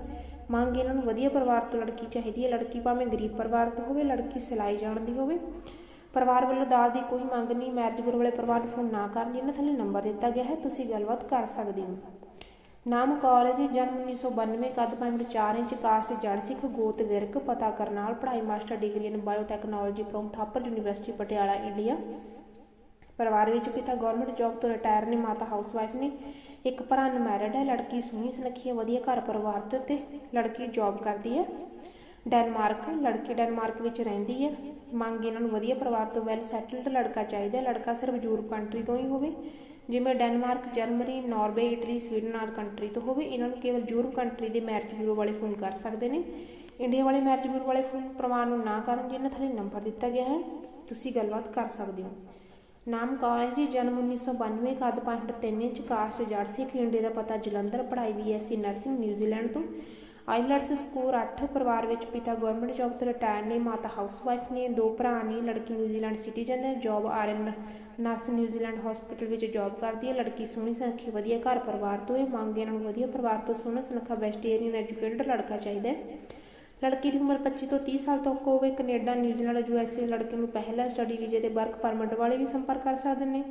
ਮੰਗ ਇਹਨਾਂ ਨੂੰ ਵਧੀਆ ਪਰਿਵਾਰ ਤੋਂ ਲੜਕੀ ਚਾਹੀਦੀ ਹੈ, ਲੜਕੀ ਭਾਵੇਂ ਗਰੀਬ ਪਰਿਵਾਰ ਤੋਂ ਹੋਵੇ, ਲੜਕੀ ਸਿਲਾਈ ਜਾਣਦੀ ਹੋਵੇ। ਪਰਿਵਾਰ ਵੱਲੋਂ ਦਾਜ ਦੀ ਕੋਈ ਮੰਗ ਨਹੀਂ ਮੈਰਿਜ ਬਿਊਰੋ ਵਾਲੇ ਪਰਿਵਾਰ ਨੂੰ ਫੋਨ ਨਾ ਕਰਨ ਜਿਹਨਾਂ ਥੱਲੇ ਨੰਬਰ ਦਿੱਤਾ ਗਿਆ ਹੈ, ਤੁਸੀਂ ਗੱਲਬਾਤ ਕਰ ਸਕਦੇ ਹੋ। ਨਾਮ ਕੌਰ ਜੀ, ਜਨਮ 1992 ਕੱਦ 4 ਇੰਚ ਕਾਸਟ ਜੜ ਸਿੱਖ, ਗੋਤ ਵਿਰਕ, ਪਤਾ ਕਰਨਾਲ, ਪੜ੍ਹਾਈ master degree in biotechnology from Thapar university, Patiala India ਪਰਿਵਾਰ ਵਿੱਚ ਪਿਤਾ ਗਵਰਨਮੈਂਟ ਜੌਬ ਤੋਂ ਰਿਟਾਇਰ ਨੇ, ਮਾਤਾ ਹਾਊਸਵਾਈਫ ਨੇ। ਇੱਕ ਭਰਾ ਅਨਮੈਰਿਡ ਹੈ, ਲੜਕੀ ਸੋਹਣੀ ਸੁਨੱਖੀ ਹੈ, ਵਧੀਆ ਘਰ ਪਰਿਵਾਰ ਤੋਂ ਤੇ ਲੜਕੀ ਜੌਬ ਕਰਦੀ ਹੈ। ਡੈਨਮਾਰਕ, ਲੜਕੀ ਡੈਨਮਾਰਕ ਵਿੱਚ ਰਹਿੰਦੀ ਹੈ। ਮੰਗ ਇਹਨਾਂ ਨੂੰ ਵਧੀਆ ਪਰਿਵਾਰ ਤੋਂ ਵੈਲ ਸੈਟਲਡ ਲੜਕਾ ਚਾਹੀਦਾ ਲੜਕਾ ਸਿਰਫ ਯੂਰਪ ਕੰਟਰੀ ਤੋਂ ਹੀ ਹੋਵੇ, ਜਿਵੇਂ Denmark, Germany, Norway, Italy, Sweden ਆਦਿ ਕੰਟਰੀ ਤੋਂ ਹੋਵੇ, ਇਹਨਾਂ ਨੂੰ ਕੇਵਲ ਯੂਰਪ ਕੰਟਰੀ ਦੇ ਮੈਰਿਜ ਬਿਊਰੋ ਵਾਲੇ ਫੋਨ ਕਰ ਸਕਦੇ ਨੇ। ਇੰਡੀਆ ਵਾਲੇ ਮੈਰਿਜ ਬਿਊਰੋ ਵਾਲੇ ਫੋਨ ਪਰਿਵਾਰ ਨੂੰ ਨਾ ਕਰਨ ਜਿਹਨਾਂ ਥੱਲੇ ਨੰਬਰ ਦਿੱਤਾ ਗਿਆ ਹੈ, ਤੁਸੀਂ ਗੱਲਬਾਤ ਕਰ ਸਕਦੇ ਹੋ। ਨਾਮ ਕੌਰ ਹੈ ਜੀ? ਜਨਮ 1992 ਕੱਦ 5.3 ਇੰਚ ਕਾਸਟ ਜੜ ਸਿੱਖ ਇੰਡੀਆ ਦਾ ਪਤਾ ਜਲੰਧਰ, ਪੜ੍ਹਾਈ B Sc nursing New Zealand ਤੋਂ। ਆਈਲੈਟਸ ਸਕੋਰ 8 ਪਰਿਵਾਰ ਵਿੱਚ ਪਿਤਾ ਗਵਰਨਮੈਂਟ ਜੌਬ ਤੋਂ ਰਿਟਾਇਰ ਨੇ, ਮਾਤਾ ਹਾਊਸਵਾਈਫ ਨੇ, ਦੋ ਭਰਾ ਨੇ, ਲੜਕੀ ਨਿਊਜ਼ੀਲੈਂਡ ਸਿਟੀਜ਼ਨ ਹੈ, job R N nurse New Zealand hospital ਵਿੱਚ ਜੌਬ ਕਰਦੀ ਹੈ, ਲੜਕੀ ਸੋਹਣੀ ਸੁਨੱਖੀ, ਵਧੀਆ ਘਰ ਪਰਿਵਾਰ ਤੋਂ ਇਹ ਮੰਗ ਇਹਨਾਂ ਨੂੰ ਵਧੀਆ ਪਰਿਵਾਰ ਤੋਂ ਸੋਹਣਾ ਸੁਨੱਖਾ ਵੈਸਟੇਰੀਅਨ ਐਜੂਕੇਟਡ ਲੜਕਾ ਚਾਹੀਦਾ ਹੈ। ਲੜਕੀ ਦੀ ਉਮਰ 25 ਤੋਂ 30 ਸਾਲ ਤੱਕ ਹੋਵੇ, ਕੈਨੇਡਾ, ਨਿਊਜ਼ੀਲੈਂਡ ਯੂਐਸਏ ਲੜਕੇ ਨੂੰ ਪਹਿਲਾ ਸਟੱਡੀ ਵੀਜ਼ੇ ਤੇ ਵਰਕ ਪਰਮਿਟ ਵਾਲੇ ਵੀ ਸੰਪਰਕ ਕਰ ਸਕਦੇ ਨੇ।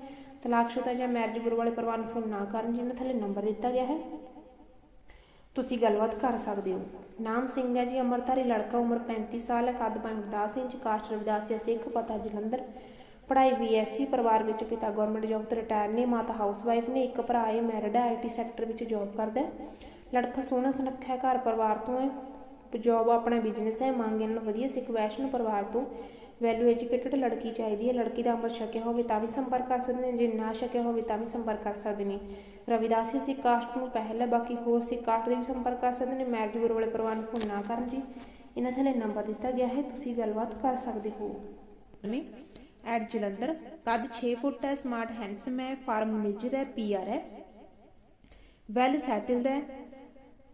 ਤਲਾਕਸ਼ੁਦਾ ਜਾਂ ਮੈਰਿਜ ਬਿਊਰੋ ਵਾਲੇ ਪਰਿਵਾਰ ਨੂੰ ਫੋਨ ਨਾ ਕਰਨ ਜਿਹਨਾਂ ਥੱਲੇ ਨੰਬਰ ਦਿੱਤਾ ਗਿਆ ਹੈ। ਤੁਸੀਂ ਗੱਲਬਾਤ ਕਰ ਸਕਦੇ ਹੋ। ਨਾਮ ਸਿੰਘ ਹੈ ਜੀ ਅਮਰਤਾਰੀ ਲੜਕਾ, ਉਮਰ 35 ਸਾਲ ਹੈ ਕੱਦ 10 ਇੰਚ, ਕਾਸਟ ਰਵਿਦਾਸੀਆ, ਸਿੱਖ ਪਤਾ, ਜਲੰਧਰ। ਪੜ੍ਹਾਈ ਬੀਐਸਸੀ, ਪਰਿਵਾਰ ਵਿੱਚ ਪਿਤਾ ਗਵਰਨਮੈਂਟ ਜੌਬ 'ਤੇ ਰਿਟਾਇਰ ਨੇ, ਮਾਤਾ ਹਾਊਸਵਾਈਫ ਨੇ, ਇੱਕ ਭਰਾ ਹੈ ਮੈਰਿਡ ਹੈ ਆਈਟੀ ਸੈਕਟਰ ਵਿੱਚ ਜੌਬ ਕਰਦਾ ਹੈ। ਲੜਕਾ ਸੋਹਣਾ ਸੁਨੱਖਾ ਘਰ ਪਰਿਵਾਰ ਤੋਂ ਹੈ ਜੌਬ ਆਪਣਾ ਬਿਜ਼ਨਸ ਹੈ, ਮੰਗ ਇਹਨਾਂ ਨੂੰ ਵਧੀਆ ਸਿੱਖ, ਵੈਸ਼ਨ ਪਰਿਵਾਰ ਤੋਂ। ਵੈਲਿਊ ਐਜੂਕੇਟਡ ਲੜਕੀ ਚਾਹੀਦੀ ਹੈ। ਲੜਕੀ ਦਾ ਅੰਮ੍ਰਿਤ ਛਕਿਆ ਹੋਵੇ ਤਾਂ ਵੀ ਸੰਪਰਕ ਕਰ ਸਕਦੇ ਨੇ, ਜੇ ਨਾ ਛਕਿਆ ਹੋਵੇ ਤਾਂ ਵੀ ਸੰਪਰਕ ਕਰ ਸਕਦੇ ਨੇ। ਰਵਿਦਾਸੀ ਸਿੱਖ ਕਾਸਟ ਨੂੰ ਪਹਿਲਾਂ ਬਾਕੀ ਹੋਰ ਸਿੱਖ ਕਾਸਟ ਦੇ ਵੀ ਸੰਪਰਕ ਕਰ ਸਕਦੇ ਨੇ। ਮੈਰਿਜ ਬਿਊਰੋ ਵਾਲੇ ਪਰਿਵਾਰ ਨੂੰ ਫੋਨ ਨਾ ਕਰਨ ਜੀ। ਇਹਨਾਂ ਥੱਲੇ ਨੰਬਰ ਦਿੱਤਾ ਗਿਆ ਹੈ, ਤੁਸੀਂ ਗੱਲਬਾਤ ਕਰ ਸਕਦੇ ਹੋ। ਐਡ ਜਲੰਧਰ, ਕੱਦ 6 ਫੁੱਟ ਹੈ, ਸਮਾਰਟ ਹੈਂਡਸਮ ਹੈ, ਫਾਰਮ ਮੈਨੇਜਰ ਹੈ ਪੀਆਰ ਹੈ। ਵੈਲ ਸੈਟਲਡ ਹੈ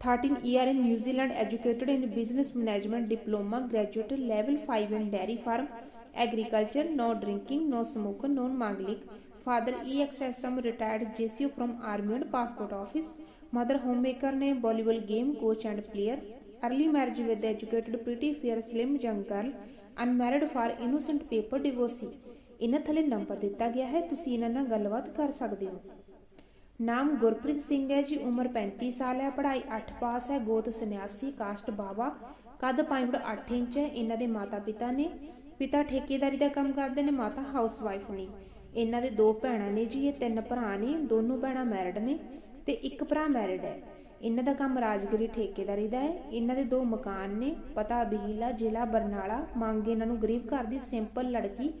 13 year in New Zealand educated in business management diploma graduate level 5 in dairy farm agriculture no drinking no smoke non manglik father EXSM retired JCO from army and passport office mother homemaker ne volleyball game coach and player early marriage with the educated pretty fair slim young girl unmarried for innocent paper divorcee ਇਹਨਾਂ ਥੱਲੇ number ਦਿੱਤਾ ਗਿਆ ਹੈ ਤੁਸੀਂ ਇਹਨਾਂ ਨਾਲ ਗੱਲਬਾਤ ਕਰ ਸਕਦੇ ਹੋ ਨਾਮ ਗੁਰਪ੍ਰੀਤ ਸਿੰਘ ਹੈ ਜੀ, ਉਮਰ 35 ਸਾਲ ਹੈ, ਪੜ੍ਹਾਈ 8 ਪਾਸ ਹੈ, ਗੋਤ ਸੰਨਿਆਸੀ, ਕਾਸਟ ਬਾਵਾ, ਕੱਦ 5 8 ਇੰਚ ਹੈ, ਇਹਨਾਂ ਦੇ ਮਾਤਾ ਪਿਤਾ ਨੇ, ਪਿਤਾ ਠੇਕੇਦਾਰੀ ਦਾ ਕੰਮ ਕਰਦੇ ਨੇ, ਮਾਤਾ ਹਾਊਸ ਵਾਈਫ ਨੇ। ਇਹਨਾਂ ਦੇ ਦੋ ਭੈਣਾਂ ਨੇ ਜੀ, ਇਹ ਤਿੰਨ ਭਰਾ ਨੇ, ਦੋਨੋਂ ਭੈਣਾਂ ਮੈਰਿਡ ਨੇ ਤੇ ਇੱਕ ਭਰਾ ਮੈਰਿਡ ਹੈ। ਇਹਨਾਂ ਦਾ ਕੰਮ ਰਾਜਗਰੀ ਠੇਕੇਦਾਰੀ ਦਾ ਹੈ। ਇਹਨਾਂ ਦੇ ਦੋ ਮਕਾਨ ਨੇ, ਪਤਾ ਬਹੀਲਾ, ਜ਼ਿਲ੍ਹਾ ਬਰਨਾਲਾ, ਮੰਗ ਇਹਨਾਂ ਨੂੰ ਗਰੀਬ ਘਰ ਦੀ ਸਿੰਪਲ ਲੜਕੀ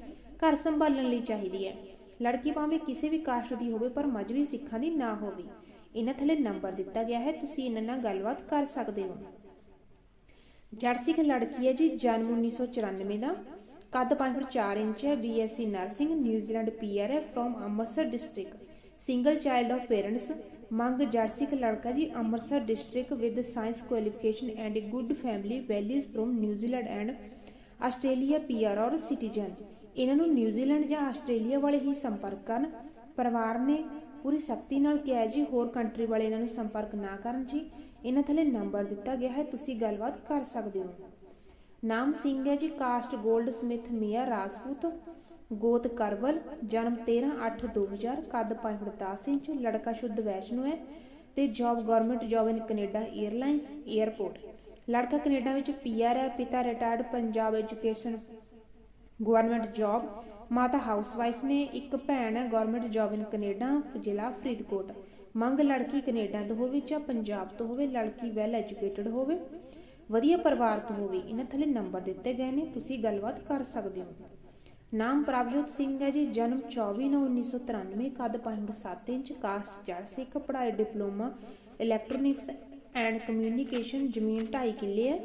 ਘਰ ਸੰਭਾਲਣ ਲਈ ਚਾਹੀਦੀ ਹੈ। ਲੜਕੀ ਭਾਵੇਂ ਕਿਸੇ ਵੀ ਕਾਸਟ ਦੀ ਹੋਵੇ, ਪਰ ਮਜਬੀ ਸਿੱਖਾਂ ਦੀ ਨਾ ਹੋਵੇ। ਇਹਨਾਂ ਥੱਲੇ ਨੰਬਰ ਦਿੱਤਾ ਗਿਆ ਹੈ, ਤੁਸੀਂ ਇਹਨਾਂ ਨਾਲ ਗੱਲਬਾਤ ਕਰ ਸਕਦੇ ਹੋ। ਜੜ ਸਿੱਖ ਲੜਕੀ ਹੈ ਜੀ, ਜਨਮ 1994 ਦਾ। ਕੱਦ 5.4 ਇੰਚ ਹੈ B Sc nursing New Zealand P R ਹੈ from Amritsar district single child of parents ਮੰਗ ਜੜ ਲੜਕਾ ਜੀ, Amritsar district with science qualification and a good family values from New Zealand and Australia P R or citizen ਇਹਨਾਂ ਨੂੰ New Zealand ਜਾਂ Australia ਵਾਲੇ ਹੀ ਸੰਪਰਕ ਕਰਨ। ਪਰਿਵਾਰ ਨੇ ਪੂਰੀ ਸਖਤੀ ਨਾਲ ਕਿਹਾ ਜੀ, ਹੋਰ ਕੰਟਰੀ ਵਾਲੇ ਇਹਨਾਂ ਨੂੰ ਸੰਪਰਕ ਨਾ ਕਰਨ ਜੀ। ਇਹਨਾਂ ਥੱਲੇ ਨੰਬਰ ਦਿੱਤਾ ਗਿਆ ਹੈ, ਤੁਸੀਂ ਗੱਲਬਾਤ ਕਰ ਸਕਦੇ ਹੋ। ਨਾਮ ਸਿੰਘ ਹੈ ਜੀ, ਕਾਸਟ 골ਡ ਸਮਿਥ ਮੀਆ ਰਾਜਪੂਤ, ਗੋਤ ਕਰਵਲ, ਜਨਮ 13/8/2000 ਕੱਦ 5.10 ਇੰਚ, ਲੜਕਾ ਸ਼ੁੱਧ ਵੈਸ਼ਨੂ ਹੈ ਤੇ job government job in Canada airlines airport ਲੜਕਾ ਕੈਨੇਡਾ ਵਿੱਚ ਪੀਆਰ ਹੈ, ਪਿਤਾ retired Punjab education government job. ਮਾਤਾ ਹਾਊਸਵਾਈਫ ਨੇ ਇੱਕ ਭੈਣ ਗਵਰਨਮੈਂਟ ਜੌਬ ਇਨ ਕੈਨੇਡਾ, ਜ਼ਿਲ੍ਹਾ ਫਰੀਦਕੋਟ। ਮੰਗ ਲੜਕੀ ਕੈਨੇਡਾ ਤੋਂ ਹੋਵੇ ਜਾਂ ਪੰਜਾਬ ਤੋਂ ਹੋਵੇ, ਲੜਕੀ ਵੈਲ ਐਜੂਕੇਟਡ ਹੋਵੇ, ਵਧੀਆ ਪਰਿਵਾਰ ਤੋਂ ਹੋਵੇ, ਇਹਨਾਂ ਥੱਲੇ ਨੰਬਰ ਦਿੱਤੇ ਗਏ ਨੇ, ਤੁਸੀਂ ਗੱਲਬਾਤ ਕਰ ਸਕਦੇ ਹੋ। ਨਾਮ ਪ੍ਰਭਜੋਤ ਸਿੰਘ ਹੈ ਜੀ, ਜਨਮ 24/9/1993 ਕੱਦ 5.7 ਇੰਚ, ਕਾਸਟ ਜੜ ਸਿੱਖ, ਪੜ੍ਹਾਈ, ਡਿਪਲੋਮਾ ਇਲੈਕਟ੍ਰੋਨਿਕਸ ਐਂਡ ਕਮਿਊਨੀਕੇਸ਼ਨ ਜ਼ਮੀਨ 2.5 ਕਿੱਲੇ ਹੈ।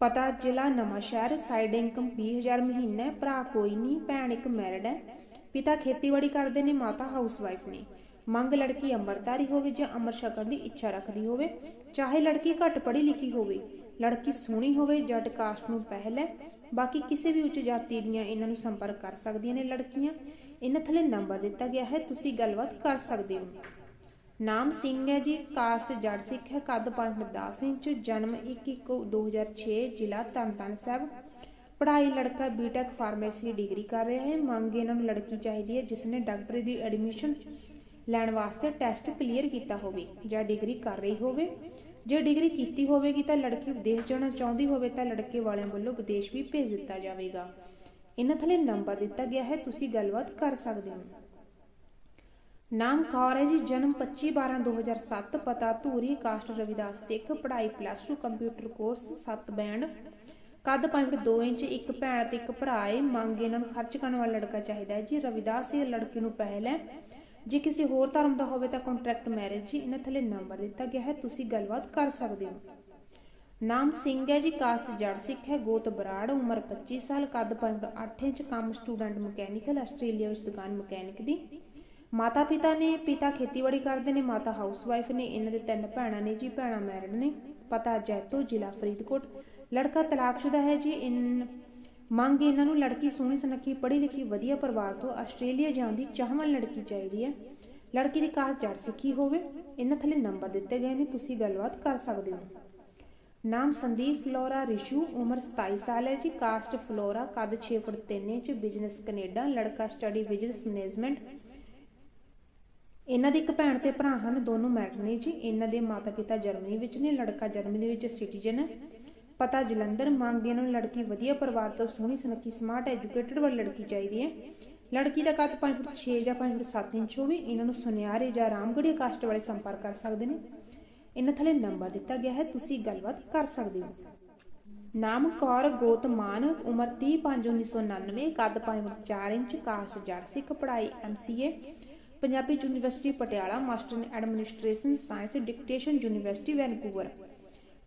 ਪਤਾ ਜ਼ਿਲ੍ਹਾ ਨਵਾਂ ਸਾਈਡ ਇਨਕਮ 20000 ਮਹੀਨਾ, ਭਰਾ ਕੋਈ ਨਹੀਂ ਭੈਣ ਇੱਕ ਮੈਰਿਡ ਹੈ। ਪਿਤਾ ਖੇਤੀਬਾੜੀ ਕਰਦੇ ਨੇ, ਮਾਤਾ ਹਾਊਸਵਾਈਫ ਨੇ। ਮੰਗ ਲੜਕੀ ਅੰਮ੍ਰਿਤਧਾਰੀ ਹੋਵੇ ਜਾਂ ਅਮਰ ਛਕਣ ਦੀ ਇੱਛਾ ਰੱਖਦੀ ਹੋਵੇ, ਚਾਹੇ ਲੜਕੀ ਘੱਟ ਪੜ੍ਹੀ ਲਿਖੀ ਹੋਵੇ, ਲੜਕੀ ਸੋਹਣੀ ਹੋਵੇ ਜੱਟ ਕਾਸਟ ਨੂੰ ਪਹਿਲ ਹੈ, ਬਾਕੀ ਕਿਸੇ ਵੀ ਉੱਚ ਜਾਤੀ ਦੀਆਂ ਇਹਨਾਂ ਨੂੰ ਸੰਪਰਕ ਕਰ ਸਕਦੀਆਂ ਨੇ ਲੜਕੀਆਂ। ਇਹਨਾਂ ਥੱਲੇ ਨੰਬਰ ਦਿੱਤਾ ਗਿਆ ਹੈ, ਤੁਸੀਂ ਗੱਲਬਾਤ ਕਰ ਸਕਦੇ ਹੋ। ਨਾਮ ਸਿੰਘ ਹੈ ਜੀ, ਕਾਸਟ ਜੜ ਸਿੱਖ ਹੈ, ਕੱਦ 5.10 ਇੰਚ, ਜਨਮ 1/1/2006 ਜ਼ਿਲ੍ਹਾ ਤਰਨਤਾਰਨ ਸਾਹਿਬ। ਪੜ੍ਹਾਈ ਲੜਕਾ ਬੀਟੈਕ ਫਾਰਮੇਸੀ ਡਿਗਰੀ ਕਰ ਰਿਹਾ ਹੈ। ਮੰਗ ਇਹਨਾਂ ਨੂੰ ਲੜਕੀ ਚਾਹੀਦੀ ਹੈ, ਜਿਸ ਨੇ ਡਾਕਟਰੀ ਦੀ ਐਡਮਿਸ਼ਨ ਲੈਣ ਵਾਸਤੇ ਟੈਸਟ ਕਲੀਅਰ ਕੀਤਾ ਹੋਵੇ ਜਾਂ ਡਿਗਰੀ ਕਰ ਰਹੀ ਹੋਵੇ। ਜੇ ਡਿਗਰੀ ਕੀਤੀ ਹੋਵੇਗੀ ਤਾਂ ਲੜਕੀ ਵਿਦੇਸ਼ ਜਾਣਾ ਚਾਹੁੰਦੀ ਹੋਵੇ, ਤਾਂ ਲੜਕੇ ਵਾਲਿਆਂ ਵੱਲੋਂ ਵਿਦੇਸ਼ ਵੀ ਭੇਜ ਦਿੱਤਾ ਜਾਵੇਗਾ। ਇਹਨਾਂ ਥੱਲੇ ਨੰਬਰ ਦਿੱਤਾ ਗਿਆ ਹੈ, ਤੁਸੀਂ ਗੱਲਬਾਤ ਕਰ ਸਕਦੇ ਹੋ। ਨਾਮ ਕੌਰ ਹੈ ਜੀ, ਜਨਮ 25/12/2007 ਪਤਾ ਧੂਰੀ, ਕਾਸਟ ਰਵਿਦਾਸ ਸਿੱਖ, ਪੜ੍ਹਾਈ ਪਲੱਸ 2 ਕੰਪਿਊਟਰ ਕੋਰਸ 7 ਬੈਂਡ, ਕੱਦ 5.2 ਇੰਚ, ਇੱਕ ਭੈਣ ਤੇ ਇੱਕ ਭਰਾ ਹੈ। ਮੰਗ ਇਹਨਾਂ ਨੂੰ ਖਰਚ ਕਰਨ ਵਾਲਾ ਲੜਕਾ ਚਾਹੀਦਾ ਹੈ ਜੀ। ਰਵਿਦਾਸ ਇਹ ਲੜਕੇ ਨੂੰ ਪਹਿਲ ਹੈ। ਜੇ ਕਿਸੇ ਹੋਰ ਧਰਮ ਦਾ ਹੋਵੇ ਤਾਂ ਕੰਟਰੈਕਟ ਮੈਰਿਜ ਜੀ, ਇਹਨਾਂ ਥੱਲੇ ਨੰਬਰ ਦਿੱਤਾ ਗਿਆ ਹੈ। ਤੁਸੀਂ ਗੱਲਬਾਤ ਕਰ ਸਕਦੇ ਹੋ। ਨਾਮ ਸਿੰਘ ਹੈ ਜੀ, ਕਾਸਟ ਜੜ ਸਿੱਖ ਹੈ, ਗੋਤ ਬਰਾੜ, ਉਮਰ 25 ਸਾਲ, ਕੱਦ 5.8 ਇੰਚ, ਕੰਮ ਸਟੂਡੈਂਟ ਮਕੈਨੀਕਲ ਆਸਟ੍ਰੇਲੀਆ ਵਿੱਚ ਦੁਕਾਨ ਮਕੈਨਿਕ ਦੀ। ਮਾਤਾ ਪਿਤਾ ਨੇ, ਪਿਤਾ ਖੇਤੀਬਾੜੀ ਕਰਦੇ ਨੇ, ਮਾਤਾ ਹਾਊਸਵਾਈਫ ਨੇ, ਇਹਨਾਂ ਦੇ ਤਿੰਨ ਭੈਣਾਂ ਨੇ ਜੀ, ਭੈਣਾਂ ਮੈਰਿਡ ਨੇ, ਪਤਾ ਜੈਤੋ, ਜ਼ਿਲ੍ਹਾ ਫਰੀਦਕੋਟ। ਲੜਕਾ ਤਲਾਕਸ਼ੁਦਾ ਹੈ ਜੀ, ਇਨ ਮੰਗ ਇਹਨਾਂ ਨੂੰ ਲੜਕੀ ਸੋਹਣੀ, ਸੁਨੱਖੀ ਪੜ੍ਹੀ ਲਿਖੀ ਵਧੀਆ ਪਰਿਵਾਰ ਤੋਂ ਆਸਟ੍ਰੇਲੀਆ ਜਾਣ ਦੀ ਚਾਹਵਾਨ ਲੜਕੀ ਚਾਹੀਦੀ ਹੈ। ਲੜਕੀ ਦੀ ਕਾਸਟ ਜੜ ਸਿੱਖੀ ਹੋਵੇ, ਇਹਨਾਂ ਥੱਲੇ ਨੰਬਰ ਦਿੱਤੇ ਗਏ ਨੇ, ਤੁਸੀਂ ਗੱਲਬਾਤ ਕਰ ਸਕਦੇ ਹੋ। ਨਾਮ ਸੰਦੀਪ ਫਲੋਰਾ ਰਿਸ਼ੂ, ਉਮਰ 27 ਸਾਲ ਹੈ ਜੀ, ਕਾਸਟ ਫਲੋਰਾ, ਕੱਦ 6 ਫੁੱਟ 3 ਇੰਚ, ਬਿਜ਼ਨਸ ਕੈਨੇਡਾ, ਲੜਕਾ ਸਟੱਡੀ ਬਿਜ਼ਨਸ ਮੈਨੇਜਮੈਂਟ ਇਹਨਾਂ ਦੇ ਇੱਕ ਭੈਣ ਤੇ ਭਰਾ ਹਨ, ਦੋਨੋਂ ਮੈਰਿਡ ਨੇ ਜੀ। ਇਹਨਾਂ ਦੇ ਮਾਤਾ-ਪਿਤਾ ਜਰਮਨੀ ਵਿੱਚ ਨੇ, ਲੜਕਾ ਜਰਮਨੀ ਵਿੱਚ ਸਿਟੀਜ਼ਨ। ਹੈ ਪਤਾ ਜਲੰਧਰ, ਮੰਗ ਨੂੰ ਲੜਕੀ ਵਧੀਆ ਪਰਿਵਾਰ ਤੋਂ ਸੋਹਣੀ, ਸੁਨੱਖੀ, ਸਮਾਰਟ, ਐਜੂਕੇਟਡ ਵਾਲੀ ਲੜਕੀ ਚਾਹੀਦੀ ਹੈ। ਲੜਕੀ ਦਾ ਕੱਦ 5 ਫੁੱਟ 6 ਜਾਂ 5 ਫੁੱਟ 7 ਇੰਚ ਹੋਵੇ, ਇਹਨਾਂ ਨੂੰ ਸੁਨਿਆਰੇ ਜਾਂ ਰਾਮਗੜੀਆ ਕਾਸਟ ਵਾਲੇ ਸੰਪਰਕ ਕਰ ਸਕਦੇ ਨੇ। ਇਹਨਾਂ ਥੱਲੇ ਨੰਬਰ ਦਿੱਤਾ ਗਿਆ ਹੈ, ਤੁਸੀਂ ਗੱਲਬਾਤ ਕਰ ਸਕਦੇ ਹੋ। ਨਾਮ ਕੌਰ ਗੋਤਮਾਨ, ਉਮਰ 30 5 1999 ਕੱਦ 5 ਫੁੱਟ 4 ਇੰਚ ਕਾਸਟ ਜੜ ਸਿੱਖ ਪੜ੍ਹਾਈ M C A Punjabi university Patiala, master in administration science, dictation university, Vancouver.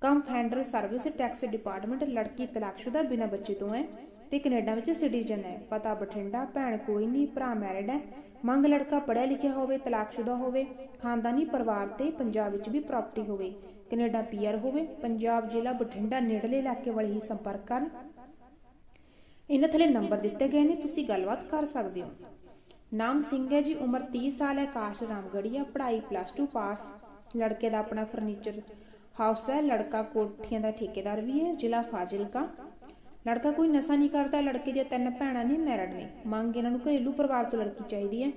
Cum fender service, tax department, ਲੜਕੀ ਤਲਾਕਸ਼ੁਦਾ, ਬਿਨਾਂ ਬੱਚੇ ਤੋਂ ਹੈ ਤੇ ਕੈਨੇਡਾ ਵਿੱਚ ਸਿਟੀਜ਼ਨ ਹੈ। ਪਤਾ ਬਠਿੰਡਾ, ਭੈਣ ਕੋਈ ਨਹੀਂ, ਭਰਾ ਮੈਰਿਡ ਹੈ। ਮੰਗ ਲੜਕਾ ਪੜਿਆ ਲਿਖਿਆ ਹੋਵੇ, ਤਲਾਕਸ਼ੁਦਾ ਹੋਵੇ, ਖਾਨਦਾਨੀ ਪਰਿਵਾਰ ਤੇ ਪੰਜਾਬ ਵਿੱਚ ਵੀ ਪ੍ਰਾਪਰਟੀ ਹੋਵੇ। ਕੈਨੇਡਾ ਪੀਆਰ ਹੋਵੇ, ਪੰਜਾਬ ਜ਼ਿਲ੍ਹਾ ਬਠਿੰਡਾ ਨੇੜਲੇ ਇਲਾਕੇ ਵਾਲੇ ਹੀ ਸੰਪਰਕ ਕਰਨ। ਇਹਨਾਂ ਥੱਲੇ ਨੰਬਰ ਦਿੱਤੇ ਗਏ ਨੇ, ਤੁਸੀਂ ਗੱਲਬਾਤ ਕਰ ਸਕਦੇ ਹੋ। ਨਾਮ ਸਿੰਘ ਹੈ ਜੀ, ਉਮਰ 30 ਸਾਲ ਹੈ, ਕਾਸ਼ ਰਾਮਗੜੀਆ ਪੜ੍ਹਾਈ ਪਲੱਸ 2 ਪਾਸ। ਲੜਕੇ ਦਾ ਆਪਣਾ ਫਰਨੀਚਰ ਹਾਊਸ ਹੈ, ਲੜਕਾ ਕੋਠੀਆਂ ਦਾ ਠੇਕੇਦਾਰ ਵੀ ਹੈ, ਜ਼ਿਲ੍ਹਾ ਫਾਜ਼ਿਲਕਾ। ਲੜਕਾ ਕੋਈ ਨਸ਼ਾ ਨਹੀਂ ਕਰਦਾ, ਲੜਕੇ ਦੀਆਂ ਤਿੰਨ ਭੈਣਾਂ ਨੇ ਮੈਰਿਡ ਨੇ। ਮੰਗ ਇਹਨਾਂ ਨੂੰ ਘਰੇਲੂ ਪਰਿਵਾਰ ਤੋਂ ਲੜਕੀ ਚਾਹੀਦੀ ਹੈ।